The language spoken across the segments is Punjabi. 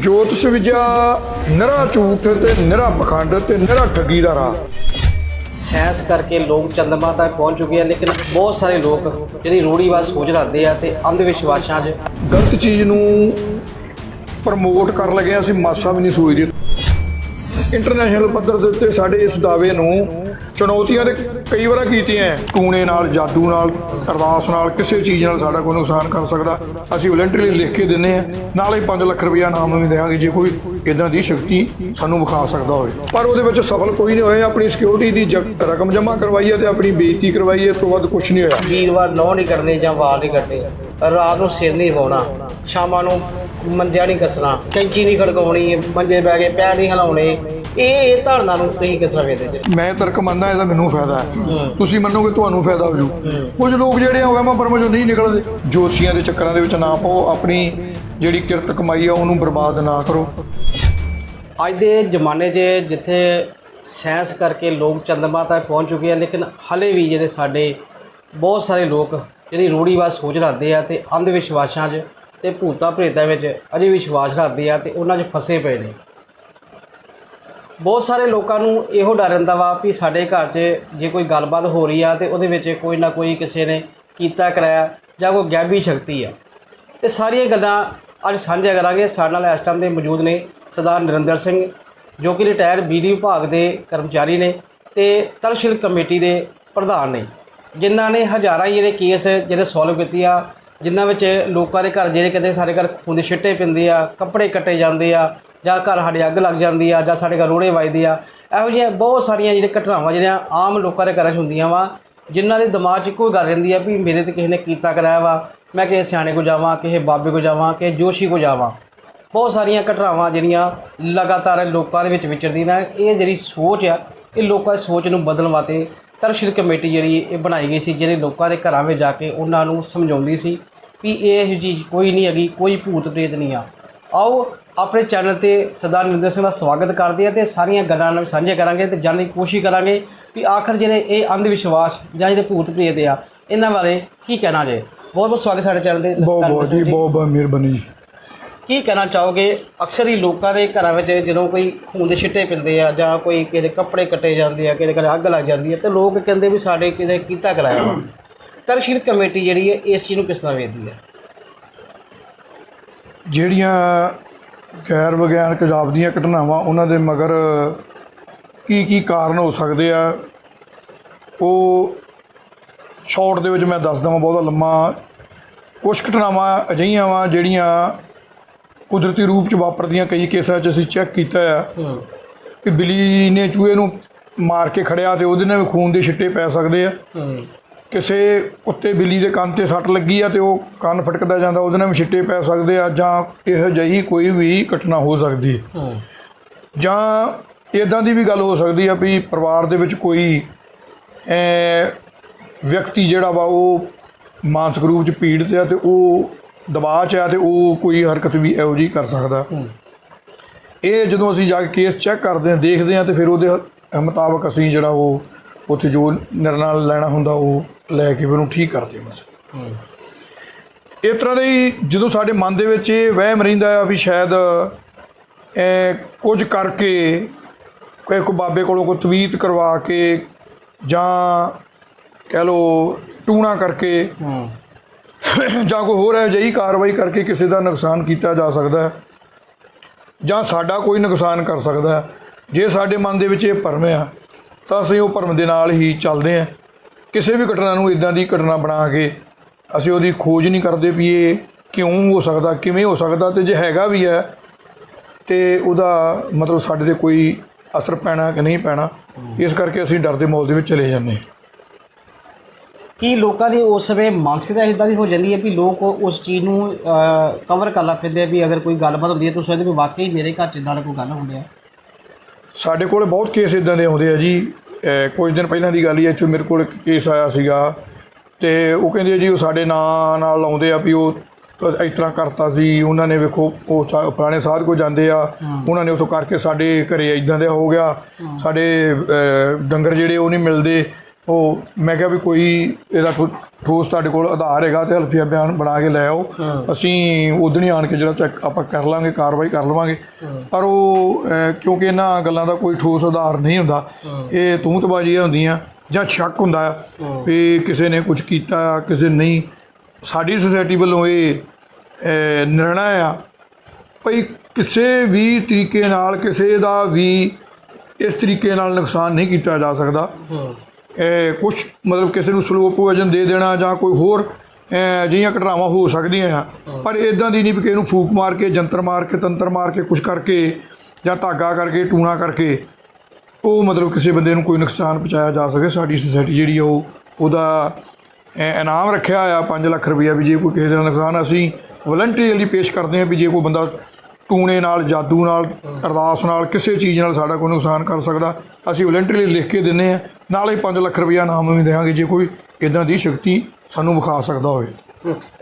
ਜੋਤਿਸ਼ ਵਿਦਿਆ ਨਿਰਾ ਝੂਠ ਤੇ ਨਿਰਾ ਪਖੰਡ ਤੇ ਨਿਰਾ ਠੱਗੀ ਦਾ ਰਾਹ। ਸਾਇੰਸ ਕਰਕੇ ਲੋਕ ਚੰਦਰਮਾ ਤੱਕ ਪਹੁੰਚ ਚੁੱਕੇ ਆ ਲੇਕਿਨ ਬਹੁਤ ਸਾਰੇ ਲੋਕ ਜਿਹੜੀ ਰੂੜੀਵਾਦ ਸੋਚ ਰੱਖਦੇ ਆ ਤੇ ਅੰਧ ਵਿਸ਼ਵਾਸਾਂ 'ਚ ਗਲਤ ਚੀਜ਼ ਨੂੰ ਪ੍ਰਮੋਟ ਕਰਨ ਲੱਗੇ ਅਸੀਂ ਮਾਸਾ ਵੀ ਨਹੀਂ ਸੋਚਦੇ। ਇੰਟਰਨੈਸ਼ਨਲ ਪੱਧਰ ਦੇ ਉੱਤੇ ਸਾਡੇ ਇਸ ਦਾਅਵੇ ਨੂੰ ਚੁਣੌਤੀਆਂ ਤੇ ਕਈ ਵਾਰ ਕੀਤੀਆਂ ਟੂਣੇ ਨਾਲ, ਜਾਦੂ ਨਾਲ ਅਰਦਾਸ ਨਾਲ, ਕਿਸੇ ਚੀਜ਼ ਨਾਲ ਸਾਡਾ ਕੋਈ ਨੁਕਸਾਨ ਕਰ ਸਕਦਾ। ਅਸੀਂ ਵਲੰਟਰੀ ਲਿਖ ਕੇ ਦਿੰਨੇ ਆ ਨਾਲੇ 5 ਲੱਖ ਰੁਪਇਆ ਨਾਮ ਵੀ ਦੇਵਾਂਗੇ ਜੇ ਕੋਈ ਇਦਾਂ ਦੀ ਸ਼ਕਤੀ ਸਾਨੂੰ ਵਿਖਾ ਸਕਦਾ ਹੋਵੇ। ਪਰ ਉਹਦੇ ਵਿੱਚ ਸਫਲ ਕੋਈ ਨਹੀਂ ਹੋਇਆ। ਆਪਣੀ ਸਿਕਿਉਰਿਟੀ ਦੀ ਜ- ਰਕਮ ਜਮ੍ਹਾਂ ਕਰਵਾਈ ਹੈ ਤੇ ਆਪਣੀ ਬੇਇੱਜ਼ਤੀ ਕਰਵਾਈ ਹੈ। ਇਸ ਤੋਂ ਵੱਧ ਕੁਝ ਨਹੀਂ ਹੋਇਆ। ਵੀਰਵਾਰ ਨੌ ਨਹੀਂ ਕਰਨੇ ਜਾਂ ਵਾਰ ਨਹੀਂ ਕੱਟਣੇ ਰਾਤ ਨੂੰ ਸਿਰ ਨਹੀਂ ਵਾਉਣਾ ਸ਼ਾਮਾਂ ਨੂੰ ਮੰਜਿਆ ਨਹੀਂ ਕੱਸਣਾ। ਕੈਂਚੀ ਨਹੀਂ ਖੜਕਾਉਣੀ। ਮੰਜੇ ਬਹਿ ਕੇ ਪੈਰ ਨਹੀਂ ਹਿਲਾਉਣੇ। ਇਹ ਇਹ ਧਾਰਨਾ ਨੂੰ ਤੁਸੀਂ ਕਿਸ ਤਰ੍ਹਾਂ ਵੇਖਦੇ ਜੀ? ਮੈਂ ਤਰਕ ਮੰਨਦਾ ਇਹਦਾ ਮੈਨੂੰ ਫਾਇਦਾ ਹੈ। ਤੁਸੀਂ ਮੰਨੋਗੇ ਤੁਹਾਨੂੰ ਫਾਇਦਾ ਹੋ ਜੂ। ਕੁਝ ਲੋਕ ਜਿਹੜੇ ਆ ਵਹਿਮਾਂ ਭਰਮਾਂ ਚੋਂ ਨਹੀਂ ਨਿਕਲਦੇ। ਜੋਤਸ਼ੀਆਂ ਦੇ ਚੱਕਰਾਂ ਦੇ ਵਿੱਚ ਨਾ ਪਾਓ ਆਪਣੀ ਜਿਹੜੀ ਕਿਰਤ ਕਮਾਈ ਆ ਉਹਨੂੰ ਬਰਬਾਦ ਨਾ ਕਰੋ। ਅੱਜ ਦੇ ਜ਼ਮਾਨੇ 'ਚ ਜਿੱਥੇ ਸਾਇੰਸ ਕਰਕੇ ਲੋਕ ਚੰਦਰਮਾ ਤੱਕ ਪਹੁੰਚ ਚੁੱਕੇ ਆ ਲੇਕਿਨ ਹਲੇ ਵੀ ਜਿਹੜੇ ਸਾਡੇ ਬਹੁਤ ਸਾਰੇ ਲੋਕ ਜਿਹੜੀ ਰੂੜੀਵਾਦ ਸੋਚ ਰੱਖਦੇ ਆ ਤੇ ਅੰਧ ਵਿਸ਼ਵਾਸਾਂ 'ਚ ਤੇ ਭੂਤਾ ਪ੍ਰੇਤਾਂ ਵਿੱਚ ਅਜੇ ਵਿਸ਼ਵਾਸ ਰੱਖਦੇ ਆ ਤੇ ਉਹਨਾਂ 'ਚ ਫਸੇ ਪਏ ਨੇ। ਬਹੁਤ ਸਾਰੇ ਲੋਕਾਂ ਨੂੰ ਇਹੋ ਡਰ ਰਹਿੰਦਾ ਵਾ ਵੀ ਸਾਡੇ ਘਰ 'ਚ ਜੇ ਕੋਈ ਗੱਲਬਾਤ ਹੋ ਰਹੀ ਆ ਤੇ ਉਹਦੇ ਵਿੱਚ ਕੋਈ ਨਾ ਕੋਈ ਕਿਸੇ ਨੇ ਕੀਤਾ, ਕਰਾਇਆ ਜਾਂ ਕੋਈ ਗੈਬੀ ਸ਼ਕਤੀ ਆ। ਇਹ ਸਾਰੀਆਂ ਗੱਲਾਂ ਅੱਜ ਸਾਂਝਾ ਕਰਾਂਗੇ। ਸਾਡੇ ਨਾਲ ਇਸ ਟਾਈਮ ਦੇ ਮੌਜੂਦ ਨੇ ਸਰਦਾਰ ਨਰਿੰਦਰ ਸਿੰਘ, ਜੋ ਕਿ ਰਿਟਾਇਰ ਬਿਜਲੀ ਵਿਭਾਗ ਦੇ ਕਰਮਚਾਰੀ ਨੇ ਤੇ ਤਰਸ਼ੀਲ ਕਮੇਟੀ ਦੇ ਪ੍ਰਧਾਨ ਨੇ, ਜਿਨ੍ਹਾਂ ਨੇ ਹਜ਼ਾਰਾਂ ਹੀ ਜਿਹੜੇ ਕੇਸ ਜਿਹੜੇ ਸੋਲਵ ਕੀਤੇ ਆ, ਜਿਨ੍ਹਾਂ ਵਿੱਚ ਲੋਕਾਂ ਦੇ ਘਰ ਜਿਹੜੇ ਕਹਿੰਦੇ ਸਾਡੇ ਘਰ ਖੂਨ ਦੇ ਛਿੱਟੇ ਪੈਂਦੇ ਆ, ਕੱਪੜੇ ਕੱਟੇ ਜਾਂਦੇ ਆ ਜਾਂ ਘਰ ਸਾਡੇ ਅੱਗ ਲੱਗ ਜਾਂਦੀ ਆ ਜਾਂ ਸਾਡੇ ਘਰ ਰੋੜੇ ਵੱਜਦੇ ਆ, ਇਹੋ ਜਿਹੀਆਂ ਬਹੁਤ ਸਾਰੀਆਂ ਜਿਹੜੀਆਂ ਘਟਨਾਵਾਂ ਜਿਹੜੀਆਂ ਆਮ ਲੋਕਾਂ ਦੇ ਘਰਾਂ 'ਚ ਹੁੰਦੀਆਂ ਵਾ, ਜਿਨ੍ਹਾਂ ਦੇ ਦਿਮਾਗ 'ਚ ਇੱਕੋ ਗੱਲ ਰਹਿੰਦੀ ਆ ਵੀ ਮੇਰੇ ਤੇ ਕਿਸੇ ਨੇ ਕੀਤਾ ਕਰਾਇਆ ਵਾ, ਮੈਂ ਕਿਸੇ ਸਿਆਣੇ ਕੋ ਜਾਵਾਂ, ਕਿਸੇ ਬਾਬੇ ਕੋ ਜਾਵਾਂ, ਕਿਸੇ ਜੋਸ਼ੀ ਕੋ ਜਾਵਾਂ। ਬਹੁਤ ਸਾਰੀਆਂ ਘਟਨਾਵਾਂ ਜਿਹੜੀਆਂ ਲਗਾਤਾਰ ਲੋਕਾਂ ਦੇ ਵਿੱਚ ਵਿਚਰਦੀਆਂ ਨੇ, ਇਹ ਜਿਹੜੀ ਸੋਚ ਆ, ਇਹ ਲੋਕਾਂ ਦੀ ਸੋਚ ਨੂੰ ਬਦਲਣ ਵਾਸਤੇ ਤਰਸ਼ੀਲ ਕਮੇਟੀ ਜਿਹੜੀ ਇਹ ਬਣਾਈ ਗਈ ਸੀ, ਜਿਹੜੇ ਲੋਕਾਂ ਦੇ ਘਰਾਂ ਵਿੱਚ ਜਾ ਕੇ ਉਹਨਾਂ ਨੂੰ ਸਮਝਾਉਂਦੀ ਸੀ ਵੀ ਇਹ ਇਹੋ ਚੀਜ਼ ਕੋਈ ਨਹੀਂ ਹੈਗੀ, ਕੋਈ ਭੂਤ ਪ੍ਰੇਤ ਨਹੀਂ ਆ। ਆਓ ਆਪਣੇ ਚੈਨਲ ਤੇ ਸਰਦਾਰ ਨਰਿੰਦਰ ਸਿੰਘ ਦਾ ਸਵਾਗਤ ਕਰਦੇ ਆ ਤੇ ਸਾਰੀਆਂ ਗੱਲਾਂ ਨਾਲ ਸਾਂਝੇ ਕਰਾਂਗੇ ਤੇ ਜਾਣਨ ਦੀ ਕੋਸ਼ਿਸ਼ ਕਰਾਂਗੇ ਵੀ ਆਖਰ ਜਿਹੜੇ ਇਹ ਅੰਧ ਵਿਸ਼ਵਾਸ ਜਾਂ ਜਿਹੜੇ ਭੂਤ ਪ੍ਰੇਤ ਆ ਇਹਨਾਂ ਬਾਰੇ ਕੀ ਕਹਿਣਾ ਜੇ? ਬਹੁਤ ਬਹੁਤ ਸਵਾਗਤ ਸਾਡੇ ਚੈਨਲ ਤੇ ਬਹੁਤ ਬਹੁਤ ਜੀ। ਬਹੁਤ ਬਹੁਤ ਮਿਹਰਬਾਨੀ ਜੀ। ਕੀ ਕਹਿਣਾ ਚਾਹੋਗੇ? ਅਕਸਰ ਹੀ ਲੋਕਾਂ ਦੇ ਘਰਾਂ ਵਿੱਚ ਜਦੋਂ ਕੋਈ ਖੂਨ ਦੇ ਛਿੱਟੇ ਪੈਂਦੇ ਆ ਜਾਂ ਕੋਈ ਕਿਸੇ ਕੱਪੜੇ ਕੱਟੇ ਜਾਂਦੇ ਆ ਕਿਸੇ ਘਰ ਅੱਗ ਲੱਗ ਜਾਂਦੀ ਹੈ ਤੇ ਲੋਕ ਕਹਿੰਦੇ ਵੀ ਸਾਡੇ ਕਿਤੇ ਕੀਤਾ ਕਰਾਇਆ। ਤਰਸ਼ੀਲ ਕਮੇਟੀ ਜਿਹੜੀ ਹੈ ਇਸ ਚੀਜ਼ ਨੂੰ ਕਿਸ ਤਰ੍ਹਾਂ ਵੇਖਦੀ ਹੈ ਜਿਹੜੀਆਂ ਗੈਰ ਵਿਗਿਆਨਕ ਜਾਪਦੀਆਂ ਘਟਨਾਵਾਂ ਉਹਨਾਂ ਦੇ ਮਗਰ ਕੀ ਕੀ ਕਾਰਨ ਹੋ ਸਕਦੇ ਆ ਉਹ ਸ਼ਾਰਟ ਦੇ ਵਿੱਚ ਮੈਂ ਦੱਸ ਦਵਾਂ ਬਹੁਤਾ ਲੰਮਾ। ਕੁਝ ਘਟਨਾਵਾਂ ਅਜਿਹੀਆਂ ਵਾ ਜਿਹੜੀਆਂ ਕੁਦਰਤੀ ਰੂਪ ਚ ਵਾਪਰਦੀਆਂ ਕਈ ਕੇਸਾਂ 'ਚ ਅਸੀਂ ਚੈੱਕ ਕੀਤਾ ਆ। ਕਿ ਬਿੱਲੀ ਨੇ ਚੂਹੇ ਨੂੰ ਮਾਰ ਕੇ ਖੜਿਆ ਤੇ ਉਹਦੇ ਨਾਲ ਵੀ ਖੂਨ ਦੇ ਛਿੱਟੇ ਪੈ ਸਕਦੇ ਆ। ਕਿਸੇ ਕੁੱਤੇ ਬਿੱਲੀ ਦੇ ਕੰਨ ਤੇ ਸੱਟ ਲੱਗੀ ਆ ਤੇ ਉਹ ਕੰਨ ਫਟਕਦਾ ਜਾਂਦਾ ਉਹਦੇ ਨਾਲ ਵੀ ਛਿੱਟੇ ਪੈ ਸਕਦੇ ਆ ਜਾਂ ਇਹੋ ਜਿਹੀ ਕੋਈ ਵੀ ਘਟਨਾ ਹੋ ਸਕਦੀ ਹੈ। ਜਾਂ ਇਦਾਂ ਦੀ ਵੀ ਗੱਲ ਹੋ ਸਕਦੀ ਆ ਵੀ ਪਰਿਵਾਰ ਦੇ ਵਿੱਚ ਕੋਈ ਐ ਵਿਅਕਤੀ ਜਿਹੜਾ ਵਾ ਉਹ ਮਾਨਸਿਕ ਰੂਪ ਚ ਪੀੜਤ ਆ ਤੇ ਉਹ ਦਬਾਅ 'ਚ ਆ ਤੇ ਉਹ ਕੋਈ ਹਰਕਤ ਵੀ ਇਹੋ ਜਿਹੀ ਕਰ ਸਕਦਾ। ਇਹ ਜਦੋਂ ਅਸੀਂ ਜਾ ਕੇ ਕੇਸ ਚੈੱਕ ਕਰਦੇ ਹਾਂ ਦੇਖਦੇ ਹਾਂ ਤੇ ਫਿਰ ਉਹਦੇ ਮੁਤਾਬਕ ਅਸੀਂ ਜਿਹੜਾ ਉਹ ਉੱਥੇ ਜੋ ਨਿਰਣਾ ਲੈਣਾ ਹੁੰਦਾ ਉਹ ਲੈ ਕੇ ਉਹਨੂੰ ਠੀਕ ਕਰਦੇ ਹਾਂ ਬਸ ਹੂੰ। ਇਸ ਤਰ੍ਹਾਂ ਦੇ ਹੀ ਜਦੋਂ ਸਾਡੇ ਮਨ ਦੇ ਵਿੱਚ ਇਹ ਵਹਿਮ ਰਹਿੰਦਾ ਆ ਵੀ ਸ਼ਾਇਦ ਕੁਝ ਕਰਕੇ ਕੋਈ ਕੋ ਬਾਬੇ ਕੋਲੋਂ ਕੋਈ ਤਵੀਤ ਕਰਵਾ ਕੇ ਜਾਂ ਕਹਿ ਲੋ ਟੂਣਾ ਕਰਕੇ ਹੂੰ। ਜਾਂ ਕੋਈ ਹੋਰ ਇਹੋ ਜਿਹੀ ਕਾਰਵਾਈ ਕਰਕੇ ਕਿਸੇ ਦਾ ਨੁਕਸਾਨ ਕੀਤਾ ਜਾ ਸਕਦਾ ਹੈ ਜਾਂ ਸਾਡਾ ਕੋਈ ਨੁਕਸਾਨ ਕਰ ਸਕਦਾ ਹੈ। ਜੇ ਸਾਡੇ ਮਨ ਦੇ ਵਿੱਚ ਇਹ ਭਰਮ ਆ ਤਾਂ ਅਸੀਂ ਉਹ ਭਰਮ ਦੇ ਨਾਲ ਹੀ ਚੱਲਦੇ ਹਾਂ। ਕਿਸੇ ਵੀ ਘਟਨਾ ਨੂੰ ਇਦਾਂ ਦੀ ਘਟਨਾ ਬਣਾ ਕੇ ਅਸੀਂ ਉਹਦੀ ਖੋਜ ਨਹੀਂ ਕਰਦੇ ਵੀ ਇਹ ਕਿਉਂ ਹੋ ਸਕਦਾ, ਕਿਵੇਂ ਹੋ ਸਕਦਾ ਤੇ ਜੇ ਹੈਗਾ ਵੀ ਹੈ ਤੇ ਉਹਦਾ ਮਤਲਬ ਸਾਡੇ ਤੇ ਕੋਈ ਅਸਰ ਪੈਣਾ ਕਿ ਨਹੀਂ ਪੈਣਾ, ਇਸ ਕਰਕੇ ਅਸੀਂ ਡਰ ਦੇ ਮਾਹੌਲ ਦੇ ਵਿੱਚ ਚਲੇ ਜਾਂਦੇ ਕੀ ਲੋਕਾਂ ਦੀ ਉਸ ਸਮੇਂ ਮਾਨਸਿਕਤਾ ਇਦਾਂ ਦੀ ਹੋ ਜਾਂਦੀ ਹੈ ਵੀ ਲੋਕ ਉਸ ਚੀਜ਼ ਨੂੰ ਕਵਰ ਕਰ ਲੈਂਦੇ ਆ ਵੀ ਅਗਰ ਕੋਈ ਗੱਲਬਾਤ ਹੁੰਦੀ ਹੈ ਤਾਂ ਸੋਚਦੇ ਵੀ ਵਾਕਈ ਮੇਰੇ ਘਰ 'ਚ ਇਦਾਂ ਦਾ ਕੋਈ ਗੱਲ ਹੋਣ ਡਿਆ ਸਾਡੇ ਕੋਲ ਬਹੁਤ ਕੇਸ ਇਦਾਂ ਦੇ ਆਉਂਦੇ ਆ ਜੀ। ਕੁਝ ਦਿਨ ਪਹਿਲਾਂ ਦੀ ਗੱਲ ਹੀ ਇੱਥੇ ਮੇਰੇ ਕੋਲ ਇੱਕ ਕੇਸ ਆਇਆ ਸੀਗਾ। ਤੇ ਉਹ ਕਹਿੰਦੇ ਜੀ ਉਹ ਸਾਡੇ ਨਾਂ ਨਾਲ ਆਉਂਦੇ ਆ ਵੀ ਉਹ ਇਸ ਤਰ੍ਹਾਂ ਕਰਤਾ ਸੀ। ਉਹਨਾਂ ਨੇ ਵੇਖੋ ਉਹ ਪੁਰਾਣੇ ਸਾਧ ਕੋ ਜਾਂਦੇ ਆ। ਉਹਨਾਂ ਨੇ ਉਥੋਂ ਕਰਕੇ ਸਾਡੇ ਘਰੇ ਇਦਾਂ ਦਾ ਹੋ ਗਿਆ। ਸਾਡੇ ਡੰਗਰ ਜਿਹੜੇ ਉਹ ਨਹੀਂ ਮਿਲਦੇ। ਉਹ ਮੈਂ ਕਿਹਾ ਵੀ ਕੋਈ ਇਹਦਾ ਠੋਸ ਤੁਹਾਡੇ ਕੋਲ ਆਧਾਰ ਹੈਗਾ ਤੇ ਹਲਫੀਆ ਬਿਆਨ ਬਣਾ ਕੇ ਲੈ ਆਓ। ਅਸੀਂ ਉਦਣ ਹੀ ਆਣ ਕੇ ਜਿਹੜਾ ਚੈੱਕ ਆਪਾਂ ਕਰ ਲਾਂਗੇ ਕਾਰਵਾਈ ਕਰ ਲਵਾਂਗੇ। ਪਰ ਉਹ ਕਿਉਂਕਿ ਇਹਨਾਂ ਗੱਲਾਂ ਦਾ ਕੋਈ ਠੋਸ ਆਧਾਰ ਨਹੀਂ ਹੁੰਦਾ। ਇਹ ਤੂੰਤਬਾਜ਼ੀਆਂ ਹੁੰਦੀਆਂ ਜਾਂ ਸ਼ੱਕ ਹੁੰਦਾ ਵੀ ਕਿਸੇ ਨੇ ਕੁਝ ਕੀਤਾ ਕਿਸੇ ਨਹੀਂ। ਸਾਡੀ ਸੁਸਾਇਟੀ ਵੱਲੋਂ ਇਹ ਨਿਰਣਾ ਆ ਭਈ ਕਿਸੇ ਵੀ ਤਰੀਕੇ ਨਾਲ ਕਿਸੇ ਦਾ ਵੀ ਇਸ ਤਰੀਕੇ ਨਾਲ ਨੁਕਸਾਨ ਨਹੀਂ ਕੀਤਾ ਜਾ ਸਕਦਾ। ਕੁਝ ਮਤਲਬ ਕਿਸੇ ਨੂੰ ਸਲੋਪ ਵਜਨ ਦੇ ਦੇਣਾ ਜਾਂ ਕੋਈ ਹੋਰ ਅਹ, ਅਜਿਹੀਆਂ ਘਟਨਾਵਾਂ ਹੋ ਸਕਦੀਆਂ ਆ। ਪਰ ਇਦਾਂ ਦੀ ਨਹੀਂ ਵੀ ਕਿਸੇ ਨੂੰ ਫੂਕ ਮਾਰ ਕੇ ਜੰਤਰ ਮਾਰ ਕੇ ਤੰਤਰ ਮਾਰ ਕੇ ਕੁਝ ਕਰਕੇ ਜਾਂ ਧਾਗਾ ਕਰਕੇ ਟੂਣਾ ਕਰਕੇ ਉਹ ਮਤਲਬ ਕਿਸੇ ਬੰਦੇ ਨੂੰ ਕੋਈ ਨੁਕਸਾਨ ਪਹੁੰਚਾਇਆ ਜਾ ਸਕੇ। ਸਾਡੀ ਸੁਸਾਇਟੀ ਜਿਹੜੀ ਆ ਉਹ ਉਹਦਾ ਇਨਾਮ ਰੱਖਿਆ ਆ 5 ਲੱਖ ਰੁਪਈਆ ਵੀ ਜੇ ਕੋਈ ਕਿਸੇ ਦਾ ਨੁਕਸਾਨ ਅਸੀਂ ਵਲੰਟੀਅਰਲੀ ਪੇਸ਼ ਕਰਦੇ ਹਾਂ ਵੀ ਜੇ ਕੋਈ ਬੰਦਾ ਟੂਣੇ ਨਾਲ ਜਾਦੂ ਨਾਲ ਅਰਦਾਸ ਨਾਲ ਕਿਸੇ ਚੀਜ਼ ਨਾਲ ਸਾਡਾ ਕੋਈ ਨੁਕਸਾਨ ਕਰ ਸਕਦਾ ਅਸੀਂ ਵਲੰਟੀਅਰਲੀ ਲਿਖ ਕੇ ਦਿੰਨੇ ਆ ਨਾਲ ਹੀ 5 ਲੱਖ ਰੁਪਈਆ ਇਨਾਮ ਵੀ ਦੇਵਾਂਗੇ ਜੇ ਕੋਈ ਇਦਾਂ ਦੀ ਸ਼ਕਤੀ ਸਾਨੂੰ ਵਿਖਾ ਸਕਦਾ ਹੋਵੇ।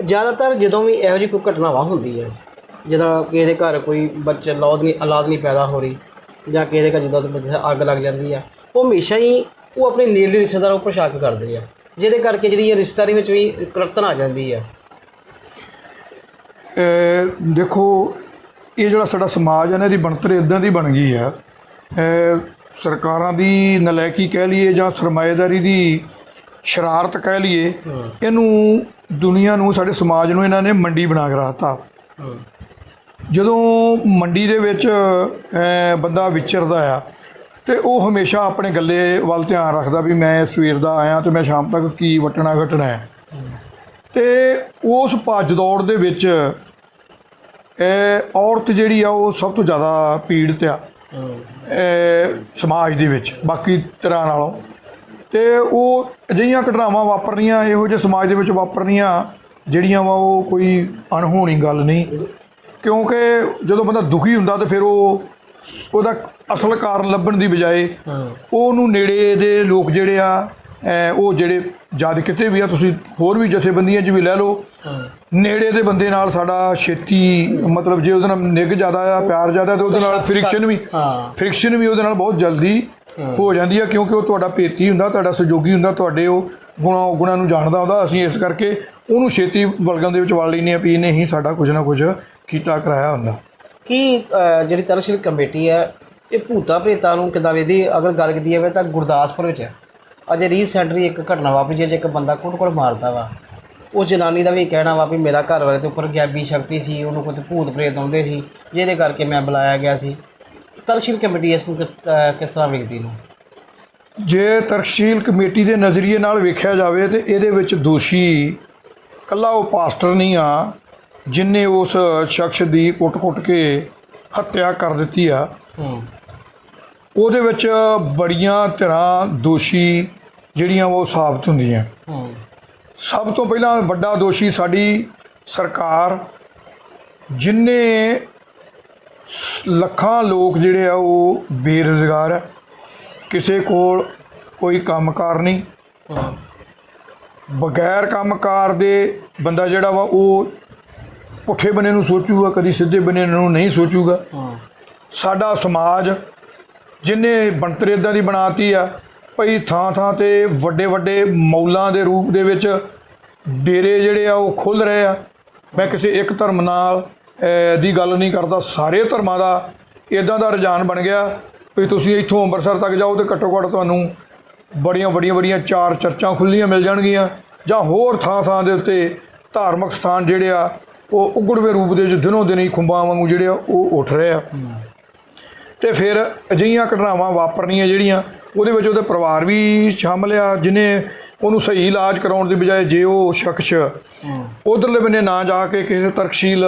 ਜ਼ਿਆਦਾਤਰ ਜਦੋਂ ਵੀ ਇਹੋ ਜਿਹੀ ਕੋਈ ਘਟਨਾਵਾਂ ਹੁੰਦੀ ਹੈ ਜਦੋਂ ਕਿਸੇ ਦੇ ਘਰ ਕੋਈ ਬੱਚਾ ਔਲਾਦ ਨਹੀਂ ਔਲਾਦ ਨਹੀਂ ਪੈਦਾ ਹੋ ਰਹੀ ਜਾਂ ਕਿਸੇ ਦੇ ਘਰ ਜਦੋਂ ਬੱਚੇ ਅੱਗ ਲੱਗ ਜਾਂਦੀ ਆ ਉਹ ਹਮੇਸ਼ਾ ਹੀ ਉਹ ਆਪਣੇ ਨੇੜਲੇ ਰਿਸ਼ਤੇਦਾਰਾਂ ਉੱਪਰ ਸ਼ੱਕ ਕਰਦੇ ਆ ਜਿਹਦੇ ਕਰਕੇ ਜਿਹੜੀ ਇਹ ਰਿਸ਼ਤੇਦਾਰੀ ਵਿੱਚ ਵੀ ਕਰਤਨ ਆ ਜਾਂਦੀ ਆ ਦੇਖੋ ਇਹ ਜਿਹੜਾ ਸਾਡਾ ਸਮਾਜ ਹੈ ਨਾ ਇਹਦੀ ਬਣਤਰ ਇਦਾਂ ਦੀ ਬਣ ਗਈ ਅਹ ਸਰਕਾਰਾਂ ਦੀ ਨਲਾਇਕੀ ਕਹਿ ਲਈਏ ਜਾਂ ਸਰਮਾਏਦਾਰੀ ਦੀ ਸ਼ਰਾਰਤ ਕਹਿ ਲਈਏ ਇਹਨੂੰ ਦੁਨੀਆ ਨੂੰ ਸਾਡੇ ਸਮਾਜ ਨੂੰ ਇਹਨਾਂ ਨੇ ਮੰਡੀ ਬਣਾ ਕੇ ਰੱਖਤਾ। ਹੂੰ। ਜਦੋਂ ਮੰਡੀ ਦੇ ਵਿੱਚ ਬੰਦਾ ਵਿਚਰਦਾ ਆ ਤੇ ਉਹ ਹਮੇਸ਼ਾ ਆਪਣੇ ਗੱਲੇ ਵੱਲ ਧਿਆਨ ਰੱਖਦਾ ਵੀ ਮੈਂ ਸਵੇਰ ਦਾ ਆਇਆ ਤੇ ਮੈਂ ਸ਼ਾਮ ਤੱਕ ਕੀ ਵਟਣਾ ਘਟਣਾ ਹੈ। ਤੇ ਉਸ ਭੱਜ ਦੌੜ ਦੇ ਵਿੱਚ ਇਹ ਔਰਤ ਜਿਹੜੀ ਆ ਉਹ ਸਭ ਤੋਂ ਜ਼ਿਆਦਾ ਪੀੜਤ ਆ ਇਹ ਸਮਾਜ ਦੇ ਵਿੱਚ ਬਾਕੀ ਤਰ੍ਹਾਂ ਨਾਲੋਂ। ਤੇ ਉਹ ਅਜਿਹੀਆਂ ਘਟਨਾਵਾਂ ਵਾਪਰਨੀਆਂ ਇਹੋ ਜਿਹੇ ਸਮਾਜ ਦੇ ਵਿੱਚ ਵਾਪਰਨੀਆਂ ਜਿਹੜੀਆਂ ਵਾ ਉਹ ਕੋਈ ਅਣਹੋਣੀ ਗੱਲ ਨਹੀਂ। ਕਿਉਂਕਿ ਜਦੋਂ ਬੰਦਾ ਦੁਖੀ ਹੁੰਦਾ ਤੇ ਫਿਰ ਉਹ ਉਹਦਾ ਅਸਲ ਕਾਰਨ ਲੱਭਣ ਦੀ ਬਜਾਏ ਉਹਨੂੰ ਨੇੜੇ ਦੇ ਲੋਕ ਜਿਹੜੇ ਆ ਉਹ ਜਿਹੜੇ ਜਦ ਕਿਤੇ ਵੀ ਆ ਤੁਸੀਂ ਹੋਰ ਵੀ ਜਥੇਬੰਦੀਆਂ 'ਚ ਵੀ ਲੈ ਲਓ ਨੇੜੇ ਦੇ ਬੰਦੇ ਨਾਲ ਸਾਡਾ ਛੇਤੀ ਮਤਲਬ ਜੇ ਉਹਦੇ ਨਾਲ ਨਿੱਘ ਜ਼ਿਆਦਾ ਆ ਪਿਆਰ ਜ਼ਿਆਦਾ ਤੇ ਉਹਦੇ ਨਾਲ ਫ੍ਰਿਕਸ਼ਨ ਵੀ ਹਾਂ। ਫ੍ਰਿਕਸ਼ਨ ਵੀ ਉਹਦੇ ਨਾਲ ਬਹੁਤ ਜਲਦੀ ਹੋ। ਜਾਂਦੀ ਆ ਕਿਉਂਕਿ ਉਹ ਤੁਹਾਡਾ ਪੇਤੀ ਹੁੰਦਾ ਤੁਹਾਡਾ ਸਹਿਯੋਗੀ ਹੁੰਦਾ ਤੁਹਾਡੇ ਉਹ ਗੁਣਾ ਗੁਣਾਂ ਨੂੰ ਜਾਣਦਾ ਹੁੰਦਾ ਅਸੀਂ ਇਸ ਕਰਕੇ ਉਹਨੂੰ ਛੇਤੀ ਵਲਗਣ ਦੇ ਵਿੱਚ ਵੜ ਲੈਂਦੇ ਆ ਵੀ ਇਹਨੇ ਹੀ ਸਾਡਾ ਕੁਝ ਨਾ ਕੁਝ ਕੀਤਾ ਕਰਾਇਆ ਹੁੰਦਾ। ਕੀ ਜਿਹੜੀ ਤਰਸ਼ੀਲ ਕਮੇਟੀ ਹੈ ਇਹ ਭੂਤਾ ਪ੍ਰੇਤਾਂ ਨੂੰ ਕਿੱਦਾਂ ਵੇਦੀ ਅਗਰ ਗੱਲ ਕੀਤੀ ਜਾਵੇ ਤਾਂ ਗੁਰਦਾਸਪੁਰ ਵਿੱਚ ਅਜੇ ਰੀਸੈਂਟਲੀ ਇੱਕ ਘਟਨਾ ਵਾਪਰੀ ਜੇ ਇੱਕ ਬੰਦਾ ਕੁੱਟ-ਕੁੱਟ ਮਾਰਦਾ ਵਾ। ਉਸ ਜਨਾਨੀ ਦਾ ਵੀ ਕਹਿਣਾ ਵਾ ਵੀ ਮੇਰਾ ਘਰ ਵਾਲੇ ਦੇ ਉੱਪਰ ਗੈਬੀ ਸ਼ਕਤੀ ਸੀ ਉਹਨੂੰ ਕੋਈ ਭੂਤ ਪ੍ਰੇਤ ਆਉਂਦੇ ਸੀ ਜਿਹਦੇ ਕਰਕੇ ਮੈਂ ਬੁਲਾਇਆ ਗਿਆ ਸੀ। ਤਰਸ਼ੀਲ ਕਮੇਟੀ ਇਸ ਨੂੰ ਕਿਸ ਤਰ੍ਹਾਂ ਵੇਖਦੀ ਨੂੰ? ਜੇ ਤਰਕਸ਼ੀਲ ਕਮੇਟੀ ਦੇ ਨਜ਼ਰੀਏ ਨਾਲ ਵੇਖਿਆ ਜਾਵੇ ਤੇ ਇਹਦੇ ਵਿੱਚ ਦੋਸ਼ੀ ਕੱਲਾ ਉਹ ਪਾਸਟਰ ਨਹੀਂ ਆ ਜਿਨੇ ਉਸ ਸ਼ਖਸ ਦੀ ਕੁੱਟ-ਕੁੱਟ ਕੇ ਹੱਤਿਆ ਕਰ ਦਿੱਤੀ ਆ। ਉਹਦੇ ਵਿੱਚ ਬੜੀਆਂ ਤਰ੍ਹਾਂ ਦੋਸ਼ੀ ਜਿਹੜੀਆਂ ਉਹ ਸਾਬਤ ਹੁੰਦੀਆਂ। ਸਭ ਤੋਂ ਪਹਿਲਾਂ ਵੱਡਾ ਦੋਸ਼ੀ ਸਾਡੀ ਸਰਕਾਰ ਜਿਨੇ ਲੱਖਾਂ ਲੋਕ ਜਿਹੜੇ ਆ ਉਹ ਬੇਰੁਜ਼ਗਾਰ ਆ। ਕਿਸੇ ਕੋਲ ਕੋਈ ਕੰਮਕਾਰ ਨਹੀਂ। ਹੂੰ ਬਗੈਰ ਕੰਮਕਾਰ ਦੇ ਬੰਦਾ ਜਿਹੜਾ ਵਾ ਉਹ ਪੁੱਠੇ ਬੰਨੇ ਨੂੰ ਸੋਚੂਗਾ ਕਦੀ ਸਿੱਧੇ ਬੰਨੇ ਨੂੰ ਨਹੀਂ ਸੋਚੂਗਾ। ਹੂੰ। ਸਾਡਾ ਸਮਾਜ ਜਿਨੇ ਬਣਤਰ ਇਦਾਂ ਦੀ ਬਣਾਤੀ ਆ ਭਈ ਥਾਂ ਥਾਂ ਤੇ ਵੱਡੇ ਵੱਡੇ ਮੌਲਾਂ ਦੇ ਰੂਪ ਦੇ ਵਿੱਚ ਡੇਰੇ ਜਿਹੜੇ ਆ ਉਹ ਖੁੱਲ ਰਹੇ ਆ। ਮੈਂ ਕਿਸੇ ਇੱਕ ਧਰਮ ਨਾਲ ਦੀ ਗੱਲ ਨਹੀਂ ਕਰਦਾ। ਸਾਰੇ ਧਰਮਾਂ ਦਾ ਇਦਾਂ ਦਾ ਰੁਝਾਨ ਬਣ ਗਿਆ ਵੀ ਤੁਸੀਂ ਇੱਥੋਂ ਅੰਮ੍ਰਿਤਸਰ ਤੱਕ ਜਾਓ ਤੇ ਘੱਟੋ ਘੱਟ ਤੁਹਾਨੂੰ ਬੜੀਆਂ ਵੱਡੀਆਂ ਵੱਡੀਆਂ ਚਾਰ ਚਰਚਾਂ ਖੁੱਲੀਆਂ ਮਿਲ ਜਾਣਗੀਆਂ। ਜਾਂ ਹੋਰ ਥਾਂ ਥਾਂ ਦੇ ਉੱਤੇ ਧਾਰਮਿਕ ਸਥਾਨ ਜਿਹੜੇ ਆ ਉਹ ਉਗੜਵੇਂ ਰੂਪ ਦੇ ਵਿੱਚ ਦਿਨੋਂ ਦਿਨ ਹੀ ਖੁੰਬਾਂ ਵਾਂਗੂ ਜਿਹੜੇ ਆ ਉਹ ਉੱਠ ਰਹੇ ਆ। ਤੇ ਫਿਰ ਅਜਿਹੀਆਂ ਘਟਨਾਵਾਂ ਵਾਪਰਨੀਆਂ ਜਿਹੜੀਆਂ ਉਹਦੇ ਵਿੱਚ ਉਹਦੇ ਪਰਿਵਾਰ ਵੀ ਸ਼ਾਮਲ ਆ ਜਿਨੇ ਉਹਨੂੰ ਸਹੀ ਇਲਾਜ ਕਰਾਉਣ ਦੀ ਬਜਾਏ ਜੇ ਉਹ ਸ਼ਖਸ ਉਧਰਲੇ ਬੰਨੇ ਨਾ ਜਾ ਕੇ ਕਿਸੇ ਤਰਕਸ਼ੀਲ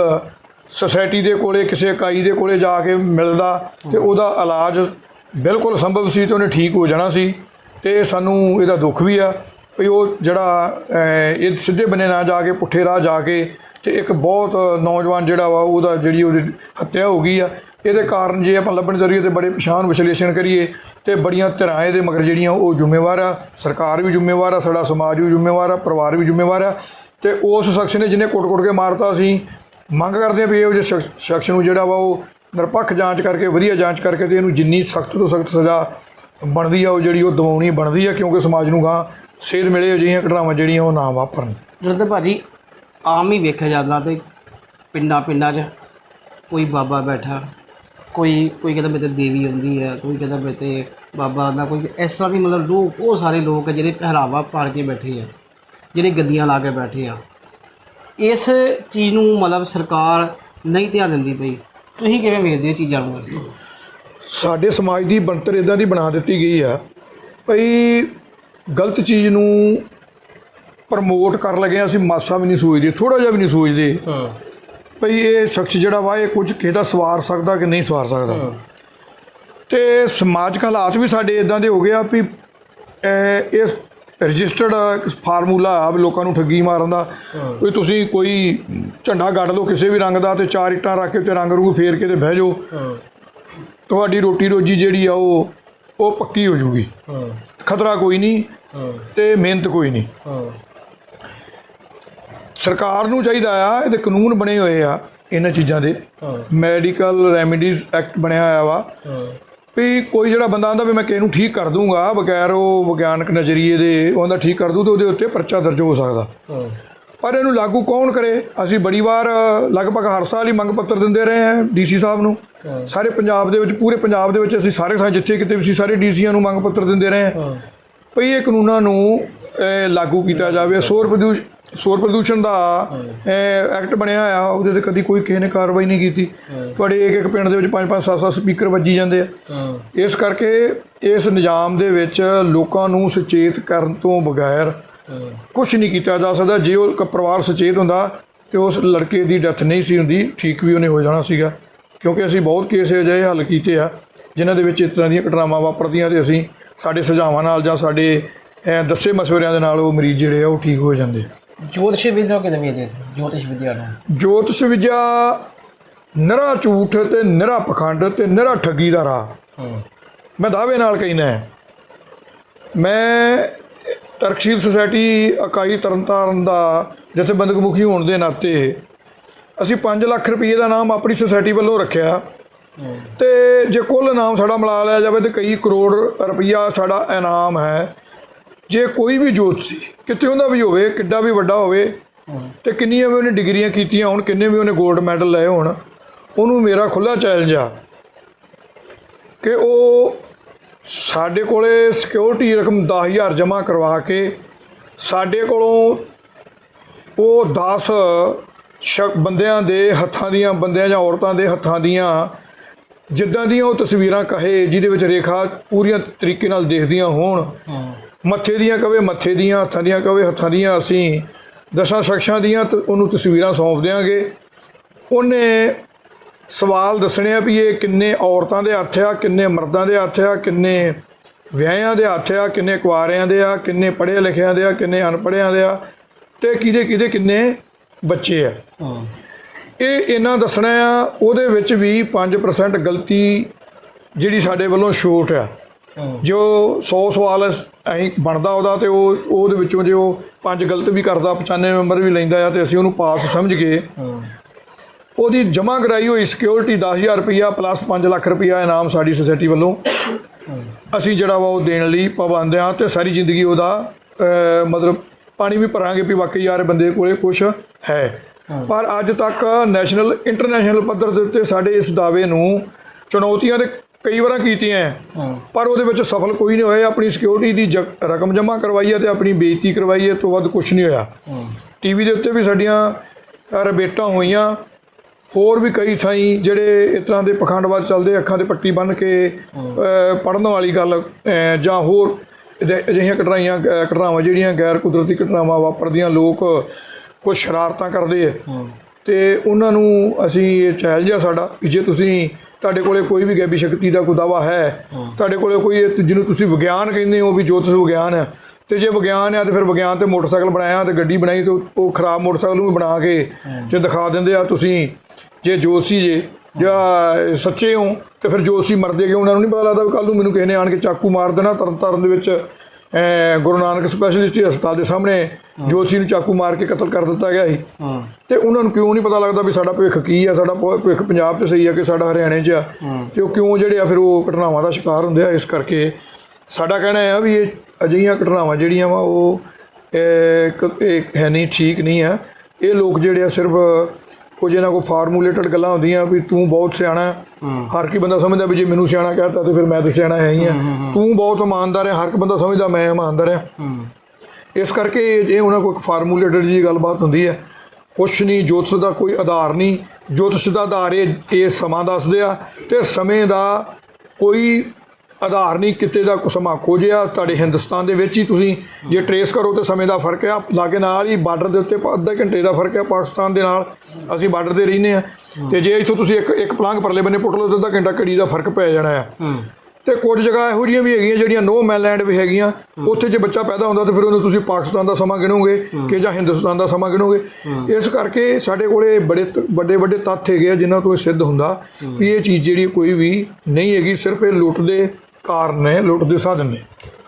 ਸੁਸਾਇਟੀ ਦੇ ਕੋਲੇ ਕਿਸੇ ਇਕਾਈ ਦੇ ਕੋਲੇ ਜਾ ਕੇ ਮਿਲਦਾ ਤੇ ਉਹਦਾ ਇਲਾਜ ਬਿਲਕੁਲ ਸੰਭਵ ਸੀ ਤੇ ਉਹਨੇ ਠੀਕ ਹੋ ਜਾਣਾ ਸੀ ਤੇ ਸਾਨੂੰ ਇਹਦਾ ਦੁੱਖ ਵੀ ਆ ਵੀ ਉਹ ਜਿਹੜਾ ਇਹ ਸਿੱਧੇ ਬੰਨੇ ਨਾ ਜਾ ਕੇ ਪੁੱਠੇ ਰਾਹ ਜਾ ਕੇ ਤੇ ਇੱਕ ਬਹੁਤ ਨੌਜਵਾਨ ਜਿਹੜਾ ਵਾ ਉਹਦਾ ਜਿਹੜੀ ਉਹਦੀ ਹੱਤਿਆ ਹੋ ਗਈ ਆ ਇਹਦੇ ਕਾਰਨ ਜੇ ਆਪਾਂ ਲੱਭਣ ਜ਼ਰੀਏ ਤੇ ਬੜੇ ਪਛਾਣ ਵਿਸ਼ਲੇਸ਼ਣ ਕਰੀਏ ਤੇ ਬੜੀਆਂ ਧਿਰਾਂ ਇਹਦੇ ਮਗਰ ਜਿਹੜੀਆਂ ਉਹ ਜ਼ਿੰਮੇਵਾਰ ਆ। ਸਰਕਾਰ ਵੀ ਜ਼ਿੰਮੇਵਾਰ ਆ, ਸਾਡਾ ਸਮਾਜ ਵੀ ਜ਼ਿੰਮੇਵਾਰ ਆ, ਪਰਿਵਾਰ ਵੀ ਜ਼ਿੰਮੇਵਾਰ ਆ। ਤੇ ਉਸ ਸ਼ਖਸ ਨੇ ਜਿਹਨੇ ਕੁੱਟ-ਕੁੱਟ ਕੇ ਮਾਰਤਾ ਸੀ, ਮੰਗ ਕਰਦੇ ਆ ਵੀ ਇਹ ਜਿਹੇ ਸ਼ਖਸ- ਨੂੰ ਜਿਹੜਾ ਵਾ ਉਹ ਨਿਰਪੱਖ ਜਾਂਚ ਕਰਕੇ, ਵਧੀਆ ਜਾਂਚ ਕਰਕੇ ਤੇ ਇਹਨੂੰ ਜਿੰਨੀ ਸਖਤ ਤੋਂ ਸਖਤ ਸਜ਼ਾ ਬਣਦੀ ਆ, ਉਹ ਜਿਹੜੀ ਉਹ ਦਵਾਉਣੀ ਬਣਦੀ ਆ, ਕਿਉਂਕਿ ਸਮਾਜ ਨੂੰ ਗਾਂ ਸੇਧ ਮਿਲੇ ਅਜਿਹੀਆਂ ਘਟਨਾਵਾਂ ਜਿਹੜੀਆਂ ਉਹ ਨਾ ਵਾਪਰਨ। ਜਦੋਂ ਭਾਜੀ, ਆਮ ਹੀ ਵੇਖਿਆ ਜਾਂਦਾ ਤੇ ਪਿੰਡਾਂ ਪਿੰਡਾਂ 'ਚ ਕੋਈ ਬਾਬਾ ਬੈਠਾ ਕੋਈ ਕੋਈ ਕਹਿੰਦਾ ਮੇਰੇ ਤੇ ਦੇਵੀ ਆਉਂਦੀ ਹੈ ਕੋਈ ਕਹਿੰਦਾ ਮੇਰੇ ਤੇ ਬਾਬਾ ਆਉਂਦਾ ਕੋਈ ਇਸ ਤਰ੍ਹਾਂ ਦੀ ਮਤਲਬ ਲੋਕ ਉਹ ਸਾਰੇ ਲੋਕ ਆ ਜਿਹੜੇ ਪਹਿਰਾਵਾ ਪਾ ਕੇ ਬੈਠੇ ਆ ਜਿਹੜੇ ਗੱਦੀਆਂ ਲਾ ਕੇ ਬੈਠੇ ਆ। ਇਸ ਚੀਜ਼ ਨੂੰ ਮਤਲਬ ਸਰਕਾਰ ਨਹੀਂ ਧਿਆਨ ਦਿੰਦੀ ਪਈ। ਤੁਸੀਂ ਕਿਵੇਂ ਵੇਖਦੇ ਹੋ ਚੀਜ਼ਾਂ ਨੂੰ? ਸਾਡੇ ਸਮਾਜ ਦੀ ਬਣਤਰ ਇਦਾਂ ਦੀ ਬਣਾ ਦਿੱਤੀ ਗਈ ਆ ਭਈ ਗਲਤ ਚੀਜ਼ ਨੂੰ ਪ੍ਰਮੋਟ ਕਰਨ ਲੱਗੇ ਅਸੀਂ ਮਾਸਾ ਵੀ ਨਹੀਂ ਸੋਚਦੇ ਥੋੜਾ ਜਿਹਾ ਵੀ ਨਹੀਂ ਸੋਚਦੇ। ਹਾਂ। ਭਈ ਇਹ ਸ਼ਖਸ ਜਿਹੜਾ ਵਾ ਇਹ ਕੁਝ ਕਿਹਦਾ ਸਵਾਰ ਸਕਦਾ ਕਿ ਨਹੀਂ ਸਵਾਰ ਸਕਦਾ? ਤੇ ਸਮਾਜਿਕ ਹਾਲਾਤ ਵੀ ਸਾਡੇ ਇਦਾਂ ਦੇ ਹੋ ਗਏ ਆ ਵੀ ਇਹ ਇਸ ਰਜਿਸਟਰਡ ਫਾਰਮੂਲਾ ਆ ਲੋਕਾਂ ਨੂੰ ਠੱਗੀ ਮਾਰਨ ਦਾ ਵੀ ਤੁਸੀਂ ਕੋਈ ਝੰਡਾ ਗੱਡ ਲਓ ਕਿਸੇ ਵੀ ਰੰਗ ਦਾ ਤੇ ਚਾਰ ਇੱਟਾਂ ਰੱਖ ਕੇ ਤੇ ਰੰਗ ਰੂੰਗ ਫੇਰ ਕੇ ਤੇ ਬਹਿ ਜਾਓ। ਤੁਹਾਡੀ ਰੋਟੀ ਰੋਜੀ ਜਿਹੜੀ ਆ ਉਹ ਉਹ ਪੱਕੀ ਹੋ ਜੂਗੀ। ਖਤਰਾ ਕੋਈ ਨਹੀਂ ਤੇ ਮਿਹਨਤ ਕੋਈ ਨਹੀਂ। ਸਰਕਾਰ ਨੂੰ ਚਾਹੀਦਾ ਆ ਇਹਦੇ ਕਾਨੂੰਨ ਬਣੇ ਹੋਏ ਆ ਇਹਨਾਂ ਚੀਜ਼ਾਂ ਦੇ। ਮੈਡੀਕਲ ਰੈਮੀਡੀਜ਼ ਐਕਟ ਬਣਿਆ ਹੋਇਆ ਵਾ। ਵੀ ਕੋਈ ਜਿਹੜਾ ਬੰਦਾ ਆਂਦਾ ਵੀ ਮੈਂ ਕਿਸੇ ਨੂੰ ਠੀਕ ਕਰ ਦੂੰਗਾ ਬਗੈਰ ਉਹ ਵਿਗਿਆਨਕ ਨਜ਼ਰੀਏ ਦੇ ਉਹਦਾ ਠੀਕ ਕਰ ਦੂ ਤੇ ਉਹਦੇ ਉੱਤੇ ਪਰਚਾ ਦਰਜ ਹੋ ਸਕਦਾ। ਪਰ ਇਹਨੂੰ ਲਾਗੂ ਕੌਣ ਕਰੇ? ਅਸੀਂ ਬੜੀ ਵਾਰ ਲਗਭਗ ਹਰ ਸਾਲ ਹੀ ਮੰਗ ਪੱਤਰ ਦਿੰਦੇ ਰਹੇ ਹਾਂ ਡੀਸੀ ਸਾਹਿਬ ਨੂੰ। ਸਾਰੇ ਪੰਜਾਬ ਦੇ ਵਿੱਚ ਪੂਰੇ ਪੰਜਾਬ ਦੇ ਵਿੱਚ ਅਸੀਂ ਸਾਰੇ ਥਾਂ ਜਿੱਥੇ ਕਿਤੇ ਵੀ ਸੀ ਸਾਰੇ ਡੀਸੀਆਂ ਨੂੰ ਮੰਗ ਪੱਤਰ ਦਿੰਦੇ ਰਹੇ ਹਾਂ। ਭਈ ਇਹ ਕਾਨੂੰਨਾਂ ਨੂੰ ਲਾਗੂ ਕੀਤਾ ਜਾਵੇ ਸੌਰ ਪ੍ਰਦੂਸ਼ ਸੌਰ ਪ੍ਰਦੂਸ਼ਣ ਦਾ ਐਕਟ ਬਣਿਆ ਆ ਉਹਦੇ ਤੇ ਕਦੀ ਕੋਈ ਕਿਸੇ ਨੇ ਕਾਰਵਾਈ ਨਹੀਂ ਕੀਤੀ। ਤੁਹਾਡੇ ਇੱਕ ਇੱਕ ਪਿੰਡ ਦੇ ਵਿੱਚ ਪੰਜ ਪੰਜ ਸੱਤ ਸੱਤ ਸਪੀਕਰ ਵੱਜੀ ਜਾਂਦੇ ਆ। ਇਸ ਕਰਕੇ ਇਸ ਨਿਜ਼ਾਮ ਦੇ ਵਿੱਚ ਲੋਕਾਂ ਨੂੰ ਸੁਚੇਤ ਕਰਨ ਤੋਂ ਬਗੈਰ ਕੁਝ ਨਹੀਂ ਕੀਤਾ ਜਾ ਸਕਦਾ। ਜੇ ਉਹ ਪਰਿਵਾਰ ਸੁਚੇਤ ਹੁੰਦਾ ਤੇ ਉਸ ਲੜਕੇ ਦੀ ਡੈਥ ਨਹੀਂ ਸੀ ਹੁੰਦੀ ਠੀਕ ਵੀ ਉਹਨੇ ਹੋ ਜਾਣਾ ਸੀਗਾ। ਕਿਉਂਕਿ ਅਸੀਂ ਬਹੁਤ ਕੇਸ ਅਜਿਹੇ ਹੱਲ ਕੀਤੇ ਆ ਜਿਨ੍ਹਾਂ ਦੇ ਵਿੱਚ ਇਸ ਤਰ੍ਹਾਂ ਦੀਆਂ ਘਟਨਾਵਾਂ ਵਾਪਰਦੀਆਂ ਤੇ ਅਸੀਂ ਸਾਡੇ ਸੁਝਾਵਾਂ ਨਾਲ ਜਾਂ ਸਾਡੇ ਦੱਸੇ ਮਸ਼ਵਰਿਆਂ ਦੇ ਨਾਲ ਉਹ ਮਰੀਜ਼ ਜਿਹੜੇ ਆ ਉਹ ਠੀਕ ਹੋ ਜਾਂਦੇ ਜੋਤਿਸ਼ ਵਿਦਿਆ ਨੂੰ ਕਿਵੇਂ ਵੇਖਦੇ ਹੋ? ਜੋਤਿਸ਼ ਵਿਦਿਆ ਨੂੰ। ਜੋਤਿਸ਼ ਵਿਦਿਆ ਨਿਰਾ ਝੂਠ ਤੇ ਨਿਰਾ ਪਖੰਡ ਤੇ ਨਿਰਾ ਠੱਗੀ ਦਾ ਰਾਹ। ਹਾਂ। ਮੈਂ ਦਾਅਵੇ ਨਾਲ ਕਹਿਣਾ ਹੈ। ਮੈਂ ਤਰਕਸ਼ੀਲ ਸੁਸਾਇਟੀ ਇਕਾਈ ਤਰਨਤਾਰਨ ਦਾ ਜਥੇਬੰਦਕ ਮੁਖੀ ਹੋਣ ਦੇ ਨਾਤੇ ਅਸੀਂ 5 ਲੱਖ ਰੁਪਏ ਦਾ ਨਾਮ ਆਪਣੀ ਸੁਸਾਇਟੀ ਵੱਲੋਂ ਰੱਖਿਆ। ਤੇ ਜੇ ਕੁੱਲ ਇਨਾਮ ਸਾਡਾ ਮਿਲਾ ਲਿਆ ਜਾਵੇ ਤੇ ਕਈ ਕਰੋੜ ਰੁਪਈਆ ਸਾਡਾ ਇਨਾਮ ਹੈ। ਜੇ ਕੋਈ ਵੀ ਜੋਤ ਸੀ, ਕਿਤੇ ਉਹਦਾ ਵੀ ਹੋਵੇ, ਕਿੱਡਾ ਵੀ ਵੱਡਾ ਹੋਵੇ, ਤੇ ਕਿੰਨੀਆਂ ਵੀ ਉਹਨੇ ਡਿਗਰੀਆਂ ਕੀਤੀਆਂ ਹੋਣ, ਕਿੰਨੇ ਵੀ ਉਹਨੇ 골ਡ ਮੈਡਲ ਲਏ ਹੋਣ, ਉਹਨੂੰ ਮੇਰਾ ਖੁੱਲਾ ਚੈਲੰਜ ਆ ਕਿ ਉਹ ਸਾਡੇ ਕੋਲੇ ਸਿਕਿਉਰਿਟੀ ਰਕਮ 10000 ਜਮ੍ਹਾਂ ਕਰਵਾ ਕੇ ਸਾਡੇ ਕੋਲੋਂ ਉਹ 10 ਸ਼ਕ, ਬੰਦਿਆਂ ਦੇ ਹੱਥਾਂ ਦੀਆਂ, ਬੰਦਿਆਂ ਜਾਂ ਔਰਤਾਂ ਦੇ ਹੱਥਾਂ ਦੀਆਂ ਜਿੱਦਾਂ ਦੀਆਂ ਉਹ ਤਸਵੀਰਾਂ ਕਹੇ, ਜਿਹਦੇ ਵਿੱਚ ਰੇਖਾ ਪੂਰੀਆਂ ਤਰੀਕੇ ਨਾਲ ਦੇਖਦੀਆਂ ਹੋਣ ਮੱਥੇ ਦੀਆਂ ਕਵੇ ਮੱਥੇ ਦੀਆਂ ਹੱਥਾਂ ਦੀਆਂ ਕਵੇ ਹੱਥਾਂ ਦੀਆਂ ਅਸੀਂ ਦਸਾਂ ਸ਼ਖਸਾਂ ਦੀਆਂ ਉਹਨੂੰ ਤਸਵੀਰਾਂ ਸੌਂਪ ਦਿਆਂਗੇ। ਉਹਨੇ ਸਵਾਲ ਦੱਸਣੇ ਆ ਵੀ ਇਹ ਕਿੰਨੇ ਔਰਤਾਂ ਦੇ ਹੱਥ ਆ ਕਿੰਨੇ ਮਰਦਾਂ ਦੇ ਹੱਥ ਆ ਕਿੰਨੇ ਵਿਆਹਿਆਂ ਦੇ ਹੱਥ ਆ ਕਿੰਨੇ ਕੁਆਰਿਆਂ ਦੇ ਆ ਕਿੰਨੇ ਪੜ੍ਹੇ ਲਿਖਿਆਂ ਦੇ ਆ ਕਿੰਨੇ ਅਨਪੜ੍ਹਿਆਂ ਦੇ ਆ ਤੇ ਕਿਹਦੇ ਕਿਹਦੇ ਕਿੰਨੇ ਬੱਚੇ ਆ। ਇਹ ਇਹਨਾਂ ਦੱਸਣਾ ਆ ਉਹਦੇ ਵਿੱਚ ਵੀ 5% ਗਲਤੀ ਜਿਹੜੀ ਸਾਡੇ ਵੱਲੋਂ ਛੋਟ ਆ। ਜੋ 100 ਸਵਾਲ ਐਂ ਬਣਦਾ ਉਹਦਾ ਤੇ ਉਹ ਉਹਦੇ ਵਿੱਚੋਂ ਜੇ ਉਹ ਪੰਜ ਗਲਤ ਵੀ ਕਰਦਾ 95 ਨੰਬਰ ਵੀ ਲੈਂਦਾ ਆ ਤੇ ਅਸੀਂ ਉਹਨੂੰ ਪਾਸ ਸਮਝ ਕੇ ਉਹਦੀ ਜਮ੍ਹਾਂ ਕਰਾਈ ਹੋਈ ਸਿਕਿਉਰਿਟੀ 10000 ਰੁਪਈਆ ਪਲੱਸ 5 ਲੱਖ ਰੁਪਈਆ ਇਨਾਮ ਸਾਡੀ ਸੁਸਾਇਟੀ ਵੱਲੋਂ। ਅਸੀਂ ਜਿਹੜਾ ਵਾ ਉਹ ਦੇਣ ਲਈ ਪਾਬੰਦ ਆ ਤੇ ਸਾਰੀ ਜ਼ਿੰਦਗੀ ਉਹਦਾ ਮਤਲਬ ਪਾਣੀ ਵੀ ਭਰਾਂਗੇ ਵੀ ਵਾਕਈ ਯਾਰ ਬੰਦੇ ਕੋਲੇ ਕੁਝ ਹੈ। ਪਰ ਅੱਜ ਤੱਕ ਨੈਸ਼ਨਲ ਇੰਟਰਨੈਸ਼ਨਲ ਪੱਧਰ ਦੇ ਉੱਤੇ ਸਾਡੇ ਇਸ ਦਾਅਵੇ ਨੂੰ ਚੁਣੌਤੀਆਂ ਦੇ ਕਈ ਵਾਰਾਂ ਕੀਤੀਆਂ ਹੈ। ਪਰ ਉਹਦੇ ਵਿੱਚ ਸਫਲ ਕੋਈ ਨਹੀਂ ਹੋਇਆ। ਆਪਣੀ ਸਿਕਿਉਰਿਟੀ ਦੀ ਜ- ਰਕਮ ਜਮ੍ਹਾਂ ਕਰਵਾਈ ਹੈ ਤੇ ਆਪਣੀ ਬੇਇੱਜ਼ਤੀ ਕਰਵਾਈ ਹੈ ਇਹ ਤੋਂ ਵੱਧ ਕੁਝ ਨਹੀਂ ਹੋਇਆ। ਟੀਵੀ ਦੇ ਉੱਤੇ ਵੀ ਸਾਡੀਆਂ ਰਿਬੇਟਾਂ ਹੋਈਆਂ। ਹੋਰ ਵੀ ਕਈ ਥਾਈਂ ਜਿਹੜੇ ਇਸ ਤਰ੍ਹਾਂ ਦੇ ਪਖੰਡਵਾਦ ਚੱਲਦੇ ਅੱਖਾਂ ਤੇ ਪੱਟੀ ਬੰਨ੍ਹ ਕੇ ਪੜਨ ਵਾਲੀ ਗੱਲ ਜਾਂ ਹੋਰ ਅਜਿ- ਅਜਿਹੀਆਂ ਘਟਨਾਵਾਂ ਅ, ਘਟਨਾਵਾਂ ਜਿਹੜੀਆਂ ਗੈਰ ਕੁਦਰਤੀ ਘਟਨਾਵਾਂ ਵਾਪਰਦੀਆਂ ਲੋਕ ਕੁਝ ਸ਼ਰਾਰਤਾਂ ਕਰਦੇ ਆ ਤੇ ਉਹਨਾਂ ਨੂੰ ਅਸੀਂ ਇਹ ਚੈਲੰਜ ਆ ਸਾਡਾ ਕਿ ਜੇ ਤੁਸੀਂ ਤੁਹਾਡੇ ਕੋਲੇ ਕੋਈ ਵੀ ਗੈਬੀ ਸ਼ਕਤੀ ਦਾ ਕੋਈ ਦਾਵਾ ਹੈ ਤੁਹਾਡੇ ਕੋਲੇ ਕੋਈ ਜਿਹਨੂੰ ਤੁਸੀਂ ਵਿਗਿਆਨ ਕਹਿੰਦੇ ਹੋ ਵੀ ਜੋਤਿਸ਼ ਵਿਗਿਆਨ ਹੈ ਤੇ ਜੇ ਵਿਗਿਆਨ ਹੈ ਤੇ ਫਿਰ ਵਿਗਿਆਨ ਤੇ ਮੋਟਰਸਾਈਕਲ ਬਣਾਇਆ ਤੇ ਗੱਡੀ ਬਣਾਈ ਤੇ ਉਹ- ਖਰਾਬ ਮੋਟਰਸਾਈਕਲ ਨੂੰ ਬਣਾ ਕੇ ਜੇ ਦਿਖਾ ਦਿੰਦੇ ਆ ਤੁਸੀਂ ਜੇ ਜੋਤਸ਼ੀ ਜੇ ਜਾਂ ਸੱਚੇ ਹੋ ਤੇ ਫਿਰ ਜੋਤਸ਼ੀ ਮਰਦੇ ਕਿ ਉਹਨਾਂ ਨੂੰ ਨਹੀਂ ਪਤਾ ਲੱਗਦਾ ਕੱਲ ਨੂੰ ਮੈਨੂੰ ਕਿਸੇ ਨੇ ਆਣ ਕੇ ਚਾਕੂ ਮਾਰ ਦੇਣਾ ਤਰਨ ਤਾਰਨ ਦੇ ਵਿੱਚ ਗੁਰੂ ਨਾਨਕ ਸਪੈਸ਼ਲਿਸਟ ਹਸਪਤਾਲ ਦੇ ਸਾਹਮਣੇ ਜੋਤਸ਼ੀ ਨੂੰ ਚਾਕੂ ਮਾਰ ਕੇ ਕਤਲ ਕਰ ਦਿੱਤਾ ਗਿਆ ਸੀ। ਤੇ ਉਹਨਾਂ ਨੂੰ ਕਿਉਂ ਨਹੀਂ ਪਤਾ ਲੱਗਦਾ ਵੀ ਸਾਡਾ ਭਵਿੱਖ ਕੀ ਆ ਸਾਡਾ ਭਵਿੱਖ ਪੰਜਾਬ 'ਚ ਸਹੀ ਆ ਕਿ ਸਾਡਾ ਹਰਿਆਣੇ 'ਚ ਆ? ਤੇ ਉਹ ਕਿਉਂ ਜਿਹੜੇ ਆ ਫਿਰ ਉਹ ਘਟਨਾਵਾਂ ਦਾ ਸ਼ਿਕਾਰ ਹੁੰਦੇ ਆ ਇਸ ਕਰਕੇ ਸਾਡਾ ਕਹਿਣਾ ਹੈ ਵੀ ਇਹ ਅਜਿਹੀਆਂ ਘਟਨਾਵਾਂ ਜਿਹੜੀਆਂ ਵਾ ਉਹ ਇਹ ਹੈ ਨਹੀਂ ਠੀਕ ਨਹੀਂ ਆ। ਇਹ ਲੋਕ ਜਿਹੜੇ ਆ ਸਿਰਫ ਕੁਝ ਇਹਨਾਂ ਕੋ ਫਾਰਮੂਲੇਟਡ ਗੱਲਾਂ ਹੁੰਦੀਆਂ ਵੀ ਤੂੰ ਬਹੁਤ ਸਿਆਣਾ। ਹਰ ਕੀ ਬੰਦਾ ਸਮਝਦਾ ਵੀ ਜੇ ਮੈਨੂੰ ਸਿਆਣਾ ਕਹਤਾ ਤੇ ਫਿਰ ਮੈਂ ਤਾਂ ਸਿਆਣਾ ਹੈ ਹੀ ਆ ਤੂੰ ਬਹੁਤ ਇਮਾਨਦਾਰ ਹੈ ਹਰ ਇੱਕ ਬੰਦਾ ਸਮਝਦਾ ਮੈਂ ਇਮਾਨਦਾਰ ਹਾਂ। ਇਸ ਕਰਕੇ ਇਹ ਇਹ ਉਹਨਾਂ ਕੋਲ ਇੱਕ ਫਾਰਮੂਲੇਟਡ ਜੀ ਗੱਲਬਾਤ ਹੁੰਦੀ ਹੈ। ਕੁਛ ਨਹੀਂ ਜੋਤਿਸ਼ ਦਾ ਕੋਈ ਆਧਾਰ ਨਹੀਂ। ਜੋਤਿਸ਼ ਦਾ ਆਧਾਰ ਇਹ ਇਹ ਸਮਾਂ ਦੱਸਦੇ ਆ ਤੇ ਸਮੇਂ ਦਾ ਕੋਈ ਆਧਾਰ ਨਹੀਂ ਕਿਤੇ ਦਾ ਸਮਾਂ ਖੋਜਿਆ। ਤੁਹਾਡੇ ਹਿੰਦੁਸਤਾਨ ਦੇ ਵਿੱਚ ਹੀ ਤੁਸੀਂ ਜੇ ਟਰੇਸ ਕਰੋ ਤੇ ਸਮੇਂ ਦਾ ਫ਼ਰਕ ਆ। ਲਾਗੇ ਨਾਲ ਹੀ ਬਾਰਡਰ ਦੇ ਉੱਤੇ ਅੱਧੇ ਘੰਟੇ ਦਾ ਫ਼ਰਕ ਆ ਪਾਕਿਸਤਾਨ ਦੇ ਨਾਲ। ਅਸੀਂ ਬਾਰਡਰ ਤੇ ਰਹਿੰਦੇ ਆ। ਤੇ ਜੇ ਇੱਥੋਂ ਤੁਸੀਂ ਇੱਕ ਇੱਕ ਪਲਾਂਗ ਪਰਲੇ ਬੰਨੇ ਪੁੱਟ ਲਓ ਤਾਂ ਅੱਧਾ ਘੰਟਾ ਘੜੀ ਦਾ ਫ਼ਰਕ ਪੈ ਜਾਣਾ ਆ। ਤੇ ਕੁਝ ਜਗ੍ਹਾ ਇਹੋ ਜਿਹੀਆਂ ਵੀ ਹੈਗੀਆਂ ਜਿਹੜੀਆਂ ਨੋ ਮੈਨਲੈਂਡ ਵੀ ਹੈਗੀਆਂ। ਉੱਥੇ ਜੇ ਬੱਚਾ ਪੈਦਾ ਹੁੰਦਾ ਤਾਂ ਫਿਰ ਉਹਨੂੰ ਤੁਸੀਂ ਪਾਕਿਸਤਾਨ ਦਾ ਸਮਾਂ ਗਿਣੋਗੇ ਕਿ ਜਾਂ ਹਿੰਦੁਸਤਾਨ ਦਾ ਸਮਾਂ ਗਿਣੋਗੇ। ਇਸ ਕਰਕੇ ਸਾਡੇ ਕੋਲੇ ਬੜੇ ਵੱਡੇ ਵੱਡੇ ਤੱਥ ਹੈਗੇ ਆ ਜਿਨ੍ਹਾਂ ਤੋਂ ਇਹ ਸਿੱਧ ਹੁੰਦਾ ਵੀ ਇਹ ਚੀਜ਼ ਜਿਹੜੀ ਕੋਈ ਵੀ ਨਹੀਂ ਹੈਗੀ ਸਿਰਫ ਇਹ ਲੁੱਟ ਦੇ ਕਾਰਨ ਨੇ ਲੁੱਟ ਦੇ ਸਾਧਨ ਨੇ।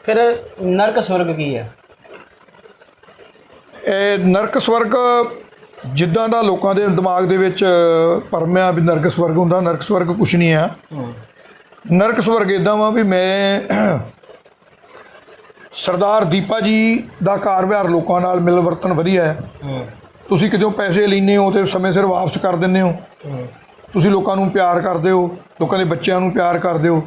ਫਿਰ ਨਰਕ ਸਵਰਗ ਕੀ ਹੈ ਇਹ ਨਰਕ ਸਵਰਗ ਜਿੱਦਾਂ ਦਾ ਲੋਕਾਂ ਦੇ ਦਿਮਾਗ ਦੇ ਵਿੱਚ ਪਰਮਿਆ ਵੀ ਨਰਕ ਸਵਰਗ ਹੁੰਦਾ ਨਰਕ ਸਵਰਗ ਕੁਛ ਨਹੀਂ ਆ। ਨਰਕ ਸਵਰਗ ਇਦਾਂ ਵਾ ਵੀ ਮੈਂ ਸਰਦਾਰ ਦੀਪਾ ਜੀ ਦਾ ਕਾਰ ਵਿਹਾਰ ਲੋਕਾਂ ਨਾਲ ਮਿਲ ਵਰਤਨ ਵਧੀਆ ਹੈ। ਤੁਸੀਂ ਕਿਤੇ ਪੈਸੇ ਲੈਂਦੇ ਹੋ ਤੇ ਸਮੇਂ ਸਿਰ ਵਾਪਸ ਕਰ ਦਿੰਦੇ ਹੋ। ਤੁਸੀਂ ਲੋਕਾਂ ਨੂੰ ਪਿਆਰ ਕਰਦੇ ਹੋ ਲੋਕਾਂ ਦੇ ਬੱਚਿਆਂ ਨੂੰ ਪਿਆਰ ਕਰਦੇ ਹੋ।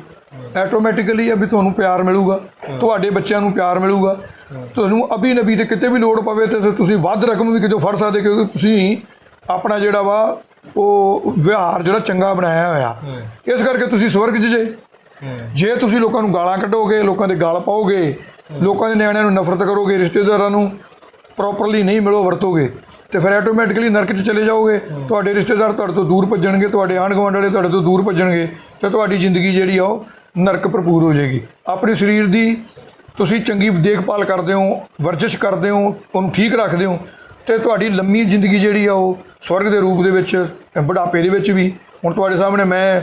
ਆਟੋਮੈਟਿਕਲੀ ਅਭੀ ਤੁਹਾਨੂੰ ਪਿਆਰ ਮਿਲੂਗਾ ਤੁਹਾਡੇ ਬੱਚਿਆਂ ਨੂੰ ਪਿਆਰ ਮਿਲੂਗਾ। ਤੁਹਾਨੂੰ ਅਭੀ ਨਬੀ ਤੇ ਕਿਤੇ ਵੀ ਲੋੜ ਪਵੇ ਤੇ ਤੁਸੀਂ ਵੱਧ ਰਕਮ ਵੀ ਕਿਤੇ ਫੜ ਸਕਦੇ ਕਿਉਂਕਿ ਤੁਸੀਂ ਆਪਣਾ ਜਿਹੜਾ ਵਾ ਉਹ ਵਿਹਾਰ ਜਿਹੜਾ ਚੰਗਾ ਬਣਾਇਆ ਹੋਇਆ। ਇਸ ਕਰਕੇ ਤੁਸੀਂ ਸਵਰਗ 'ਚ ਜੇ। ਜੇ ਤੁਸੀਂ ਲੋਕਾਂ ਨੂੰ ਗਾਲਾਂ ਕੱਢੋਗੇ ਲੋਕਾਂ ਦੇ ਗਾਲ ਪਾਓਗੇ ਲੋਕਾਂ ਦੇ ਨਿਆਣਿਆਂ ਨੂੰ ਨਫ਼ਰਤ ਕਰੋਗੇ ਰਿਸ਼ਤੇਦਾਰਾਂ ਨੂੰ ਪ੍ਰੋਪਰਲੀ ਨਹੀਂ ਮਿਲੋ ਵਰਤੋਗੇ ਤੇ ਫਿਰ ਆਟੋਮੈਟਿਕਲੀ ਨਰਕ 'ਚ ਚਲੇ ਜਾਓਗੇ। ਤੁਹਾਡੇ ਰਿਸ਼ਤੇਦਾਰ ਤੁਹਾਡੇ ਤੋਂ ਦੂਰ ਭੱਜਣਗੇ ਤੁਹਾਡੇ ਆਂਢ ਗੁਆਂਢ ਵਾਲੇ ਤੁਹਾਡੇ ਤੋਂ ਦੂਰ ਭੱਜਣਗੇ ਤੇ ਤੁਹਾਡੀ ਜ਼ਿੰਦਗੀ ਜਿਹੜੀ ਆ ਉਹ ਨਰਕ ਭਰਪੂਰ ਹੋ ਜਾਏਗੀ। ਆਪਣੇ ਸਰੀਰ ਦੀ ਤੁਸੀਂ ਚੰਗੀ ਦੇਖਭਾਲ ਕਰਦੇ ਹੋ ਵਰਜਿਸ਼ ਕਰਦੇ ਹੋ ਉਹਨੂੰ ਠੀਕ ਰੱਖਦੇ ਹੋ ਤੇ ਤੁਹਾਡੀ ਲੰਮੀ ਜ਼ਿੰਦਗੀ ਜਿਹੜੀ ਆ ਉਹ ਸਵਰਗ ਦੇ ਰੂਪ ਦੇ ਵਿੱਚ ਬੁਢਾਪੇ ਦੇ ਵਿੱਚ ਵੀ ਹੁਣ ਤੁਹਾਡੇ ਸਾਹਮਣੇ ਮੈਂ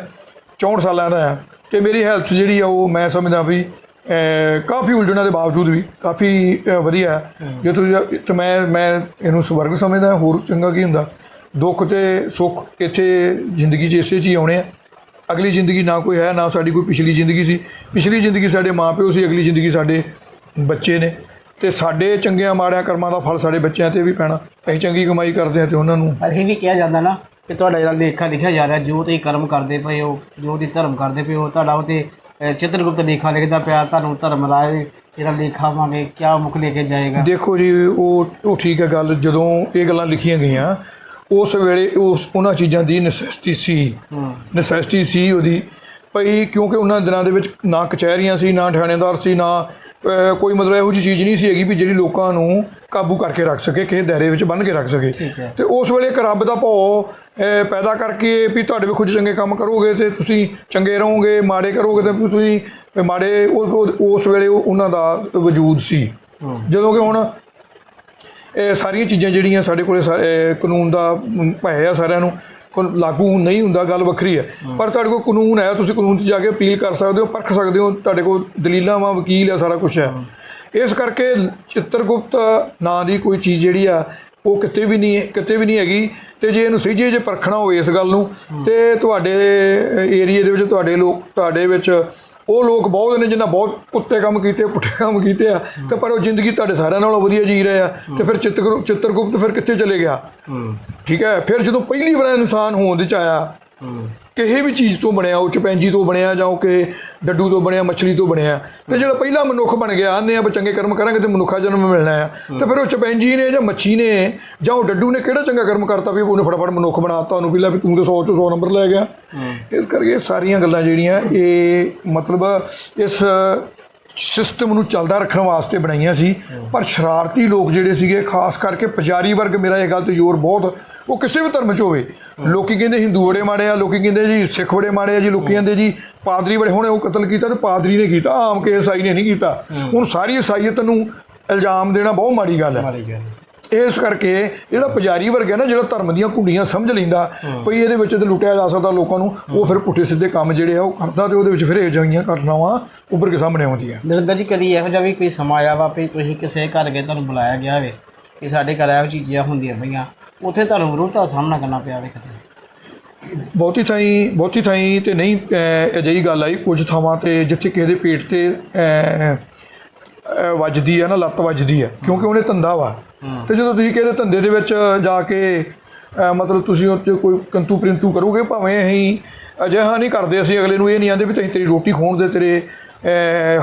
64 ਸਾਲਾਂ ਦਾ ਆ ਤੇ ਮੇਰੀ ਹੈਲਥ ਜਿਹੜੀ ਆ ਉਹ ਮੈਂ ਸਮਝਦਾ ਵੀ ਕਾਫੀ ਉਲਝਣਾਂ ਦੇ ਬਾਵਜੂਦ ਵੀ ਕਾਫੀ ਵਧੀਆ ਜੇ ਤੁਸੀਂ ਤੇ ਮੈਂ ਮੈਂ ਇਹਨੂੰ ਸਵਰਗ ਸਮਝਦਾ ਹੋਰ ਚੰਗਾ ਕੀ ਹੁੰਦਾ? ਦੁੱਖ ਤੇ ਸੁੱਖ ਇੱਥੇ ਜ਼ਿੰਦਗੀ 'ਚ ਇਸੇ 'ਚ ਹੀ ਆਉਣੇ ਆ। ਅਗਲੀ ਜ਼ਿੰਦਗੀ ਨਾ ਕੋਈ ਹੈ ਨਾ ਸਾਡੀ ਕੋਈ ਪਿਛਲੀ ਜ਼ਿੰਦਗੀ ਸੀ। ਪਿਛਲੀ ਜ਼ਿੰਦਗੀ ਸਾਡੇ ਮਾਪਿਓ ਸੀ ਅਗਲੀ ਜ਼ਿੰਦਗੀ ਸਾਡੇ ਬੱਚੇ ਨੇ। ਤੇ ਸਾਡੇ ਚੰਗਿਆਂ ਮਾੜਿਆਂ ਕਰਮਾਂ ਦਾ ਫਲ ਸਾਡੇ ਬੱਚਿਆਂ ਤੇ ਵੀ ਪੈਣਾ। ਅਸੀਂ ਚੰਗੀ ਕਮਾਈ ਕਰਦੇ ਹਾਂ ਤੇ ਉਹਨਾਂ ਨੂੰ ਪਰ ਇਹ ਵੀ ਕਿਹਾ ਜਾਂਦਾ ਨਾ ਕਿ ਤੁਹਾਡਾ ਜਿਹੜਾ ਲੇਖਾ ਲਿਖਿਆ ਜਾ ਰਿਹਾ ਜੋ ਤੁਸੀਂ ਕਰਮ ਕਰਦੇ ਪਏ ਹੋ ਜੋ ਤੁਸੀਂ ਧਰਮ ਕਰਦੇ ਪਏ ਹੋ ਤੁਹਾਡਾ ਉਹ ਤੇ ਚਿੱਤਰਗੁਪਤ ਲੇਖਾ ਲਿਖਦਾ ਪਿਆ ਤੁਹਾਨੂੰ ਧਰਮ ਰਾਜ ਜਿਹੜਾ ਲੇਖਾ ਵਾਂਗੇ ਕਿਆ ਮੁਖ ਲੈ ਕੇ ਜਾਏਗਾ? ਦੇਖੋ ਜੀ ਉਹ ਉਹ ਠੀਕ ਹੈ ਗੱਲ ਜਦੋਂ ਇਹ ਗੱਲਾਂ ਲਿਖੀਆਂ ਗਈਆਂ ਉਸ ਵੇਲੇ ਉਸ ਉਹਨਾਂ ਚੀਜ਼ਾਂ ਦੀ ਨੈਸੈਸਿਟੀ ਸੀ। ਨੈਸੈਸਿਟੀ ਸੀ ਉਹਦੀ। ਭਈ ਕਿਉਂਕਿ ਉਹਨਾਂ ਦਿਨਾਂ ਦੇ ਵਿੱਚ ਨਾ ਕਚਹਿਰੀਆਂ ਸੀ ਨਾ ਠਾਣੇਦਾਰ ਸੀ ਨਾ ਕੋਈ ਮਤਲਬ ਇਹੋ ਜਿਹੀ ਚੀਜ਼ ਨਹੀਂ ਸੀ ਹੈਗੀ ਵੀ ਜਿਹੜੀ ਲੋਕਾਂ ਨੂੰ ਕਾਬੂ ਕਰਕੇ ਰੱਖ ਸਕੇ ਕਿਸੇ ਦਾਇਰੇ ਵਿੱਚ ਬੰਨ੍ਹ ਕੇ ਰੱਖ ਸਕੇ। ਤੇ ਉਸ ਵੇਲੇ ਇੱਕ ਰੱਬ ਦਾ ਭਉ ਪੈਦਾ ਕਰਕੇ ਵੀ ਤੁਹਾਡੇ ਵੀ ਕੁਝ ਚੰਗੇ ਕੰਮ ਕਰੋਗੇ ਤੇ ਤੁਸੀਂ ਚੰਗੇ ਰਹੋਗੇ ਮਾੜੇ ਕਰੋਗੇ ਤੇ ਤੁਸੀਂ ਮਾੜੇ ਉਸ ਵੇਲੇ ਉਹ- ਉਹਨਾਂ ਦਾ ਵਜੂਦ ਸੀ। ਜਦੋਂ ਕਿ ਹੁਣ ਇਹ ਸਾਰੀਆਂ ਚੀਜ਼ਾਂ ਜਿਹੜੀਆਂ ਸਾਡੇ ਕੋਲੇ ਕਾਨੂੰਨ ਦਾ ਭੈ ਆ ਸਾਰਿਆਂ ਨੂੰ ਕੋ- ਲਾਗੂ ਨਹੀਂ ਹੁੰਦਾ ਗੱਲ ਵੱਖਰੀ ਹੈ। ਪਰ ਤੁਹਾਡੇ ਕੋਲ ਕਾਨੂੰਨ ਹੈ ਤੁਸੀਂ ਕਾਨੂੰਨ 'ਚ ਜਾ ਕੇ ਅਪੀਲ ਕਰ ਸਕਦੇ ਹੋ ਪਰਖ ਸਕਦੇ ਹੋ ਤੁਹਾਡੇ ਕੋਲ ਦਲੀਲਾਂ ਵਾ ਵਕੀਲ ਆ ਸਾਰਾ ਕੁਝ ਹੈ। ਇਸ ਕਰਕੇ ਚਿੱਤਰਗੁਪਤ ਨਾਂ ਦੀ ਕੋਈ ਚੀਜ਼ ਜਿਹੜੀ ਆ ਉਹ ਕਿਤੇ ਵੀ ਨਹੀਂ ਕਿਤੇ ਵੀ ਨਹੀਂ ਹੈਗੀ। ਤੇ ਜੇ ਇਹਨੂੰ ਸਹੀਜੇ ਜੇ ਪਰਖਣਾ ਹੋਵੇ ਇਸ ਗੱਲ ਨੂੰ ਤੇ ਤੁਹਾਡੇ ਏਰੀਏ ਦੇ ਵਿੱਚ ਤੁਹਾਡੇ ਲੋਕ ਤੁਹਾਡੇ ਵਿੱਚ ਉਹ ਲੋਕ ਬਹੁਤ ਨੇ ਜਿਨ੍ਹਾਂ ਬਹੁਤ ਕੁੱਤੇ ਕੰਮ ਕੀਤੇ ਪੁੱਠੇ ਕੰਮ ਕੀਤੇ ਆ ਤੇ ਪਰ ਉਹ ਜ਼ਿੰਦਗੀ ਤੁਹਾਡੇ ਸਾਰਿਆਂ ਨਾਲੋਂ ਵਧੀਆ ਜੀ ਰਹੇ ਆ ਤੇ ਫਿਰ ਚਿੱਤਰ ਚਿੱਤਰਗੁਪਤ ਫਿਰ ਕਿੱਥੇ ਚਲੇ ਗਿਆ? ਠੀਕ ਹੈ ਫਿਰ ਜਦੋਂ ਪਹਿਲੀ ਵਾਰ ਇਨਸਾਨ ਹੋਂਦ ਚ ਆਇਆ ਕਿਸੇ ਵੀ ਚੀਜ਼ ਤੋਂ ਬਣਿਆ ਉਹ ਚਪੈਂਜੀ ਤੋਂ ਬਣਿਆ ਜਾਂ ਕਿ ਡੱਡੂ ਤੋਂ ਬਣਿਆ ਮੱਛਲੀ ਤੋਂ ਬਣਿਆ ਤੇ ਜਿਹੜਾ ਪਹਿਲਾ ਮਨੁੱਖ ਬਣ ਗਿਆ ਆਂਦੇ ਆ ਚੰਗੇ ਕਰਮ ਕਰਾਂਗੇ ਤੇ ਮਨੁੱਖਾ ਜਨਮ ਮਿਲਣਾ ਆ। ਤੇ ਫਿਰ ਉਹ ਚਪੈਂਜੀ ਨੇ ਜਾਂ ਮੱਛੀ ਨੇ ਜਾਂ ਉਹ ਡੱਡੂ ਨੇ ਕਿਹੜਾ ਚੰਗਾ ਕਰਮ ਕਰਤਾ ਵੀ ਉਹਨੇ ਫਟਾਫਟ ਮਨੁੱਖ ਬਣਾਤਾ ਉਹਨੂੰ ਪਹਿਲਾਂ ਵੀ ਤੂੰ ਤੇ 100 ਚੋਂ 100 ਨੰਬਰ ਲੈ ਗਿਆ। ਇਸ ਕਰਕੇ ਸਾਰੀਆਂ ਗੱਲਾਂ ਜਿਹੜੀਆਂ ਇਹ ਮਤਲਬ ਇਸ ਸਿਸਟਮ ਨੂੰ ਚੱਲਦਾ ਰੱਖਣ ਵਾਸਤੇ ਬਣਾਈਆਂ ਸੀ ਪਰ ਸ਼ਰਾਰਤੀ ਲੋਕ ਜਿਹੜੇ ਸੀਗੇ ਖਾਸ ਕਰਕੇ ਪੁਜਾਰੀ ਵਰਗ ਮੇਰਾ ਇਹ ਗੱਲ ਤੇ ਜ਼ੋਰ ਬਹੁਤ ਉਹ ਕਿਸੇ ਵੀ ਧਰਮ 'ਚ ਹੋਵੇ। ਲੋਕੀ ਕਹਿੰਦੇ ਹਿੰਦੂ ਬੜੇ ਮਾੜੇ ਆ ਲੋਕੀ ਕਹਿੰਦੇ ਜੀ ਸਿੱਖ ਬੜੇ ਮਾੜੇ ਆ ਜੀ ਲੋਕੀ ਕਹਿੰਦੇ ਜੀ ਪਾਦਰੀ ਬੜੇ ਹੁਣ ਉਹ ਕਤਲ ਕੀਤਾ ਤੇ ਪਾਦਰੀ ਨੇ ਕੀਤਾ ਆਮ ਕੇ ਈਸਾਈ ਨੇ ਨਹੀਂ ਕੀਤਾ। ਹੁਣ ਸਾਰੀ ਈਸਾਈਅਤ ਨੂੰ ਇਲਜ਼ਾਮ ਦੇਣਾ ਬਹੁਤ ਮਾੜੀ ਗੱਲ ਹੈ। ਇਸ ਕਰਕੇ ਜਿਹੜਾ ਪੁਜਾਰੀ ਵਰਗਾ ਨਾ ਜਿਹੜਾ ਧਰਮ ਦੀਆਂ ਕੁੰਡੀਆਂ ਸਮਝ ਲੈਂਦਾ ਭਈ ਇਹਦੇ ਵਿੱਚ ਤੇ ਲੁੱਟਿਆ ਜਾ ਸਕਦਾ ਲੋਕਾਂ ਨੂੰ ਉਹ ਫਿਰ ਪੁੱਠੇ ਸਿੱਧੇ ਕੰਮ ਜਿਹੜੇ ਆ ਉਹ ਕਰਦਾ ਤੇ ਉਹਦੇ ਵਿੱਚ ਫਿਰ ਇਹ ਜਿਹੀਆਂ ਘਟਨਾਵਾਂ ਉੱਭਰ ਕੇ ਸਾਹਮਣੇ ਆਉਂਦੀਆਂ। ਨਰਿੰਦਰ ਜੀ ਕਦੀ ਇਹੋ ਜਿਹਾ ਵੀ ਕੋਈ ਸਮਾਂ ਆਇਆ ਵਾ ਵੀ ਤੁਸੀਂ ਕਿਸੇ ਘਰ ਗਏ ਤੁਹਾਨੂੰ ਬੁਲਾਇਆ ਗਿਆ ਹੋਵੇ ਕਿ ਸਾਡੇ ਘਰ ਇਹੋ ਚੀਜ਼ਾਂ ਹੁੰਦੀਆਂ ਪਈਆਂ ਉੱਥੇ ਤੁਹਾਨੂੰ ਵਿਰੋਧਤਾ ਦਾ ਸਾਹਮਣਾ ਕਰਨਾ ਪਿਆ ਵੇ ਕਦੇ? ਬਹੁਤੀ ਥਾਈਂ ਬਹੁਤੀ ਥਾਈਂ ਤੇ ਨਹੀਂ ਅਜਿਹੀ ਗੱਲ ਆਈ ਕੁਝ ਥਾਵਾਂ ਤੇ ਜਿੱਥੇ ਕਿਸੇ ਦੇ ਪੇਟ ਤੇ ਵੱਜਦੀ ਆ ਨਾ ਲੱਤ ਵੱਜਦੀ ਆ ਕਿਉਂਕਿ ਉਹਨੇ ਧੰਦਾ ਵਾ। ਤੇ ਜਦੋਂ ਤੁਸੀਂ ਕਿਸੇ ਧੰਦੇ ਦੇ ਵਿੱਚ ਜਾ ਕੇ ਮਤਲਬ ਤੁਸੀਂ ਉਹ 'ਚ ਕੋਈ ਕੰਤੂ ਪ੍ਰਿੰਤੂ ਕਰੋਗੇ ਭਾਵੇਂ ਅਸੀਂ ਅਜਿਹਾ ਨਹੀਂ ਕਰਦੇ ਅਸੀਂ ਅਗਲੇ ਨੂੰ ਇਹ ਨਹੀਂ ਆਂਦੇ ਵੀ ਤੁਸੀਂ ਤੇਰੀ ਰੋਟੀ ਖੋਣ ਦੇ ਤੇਰੇ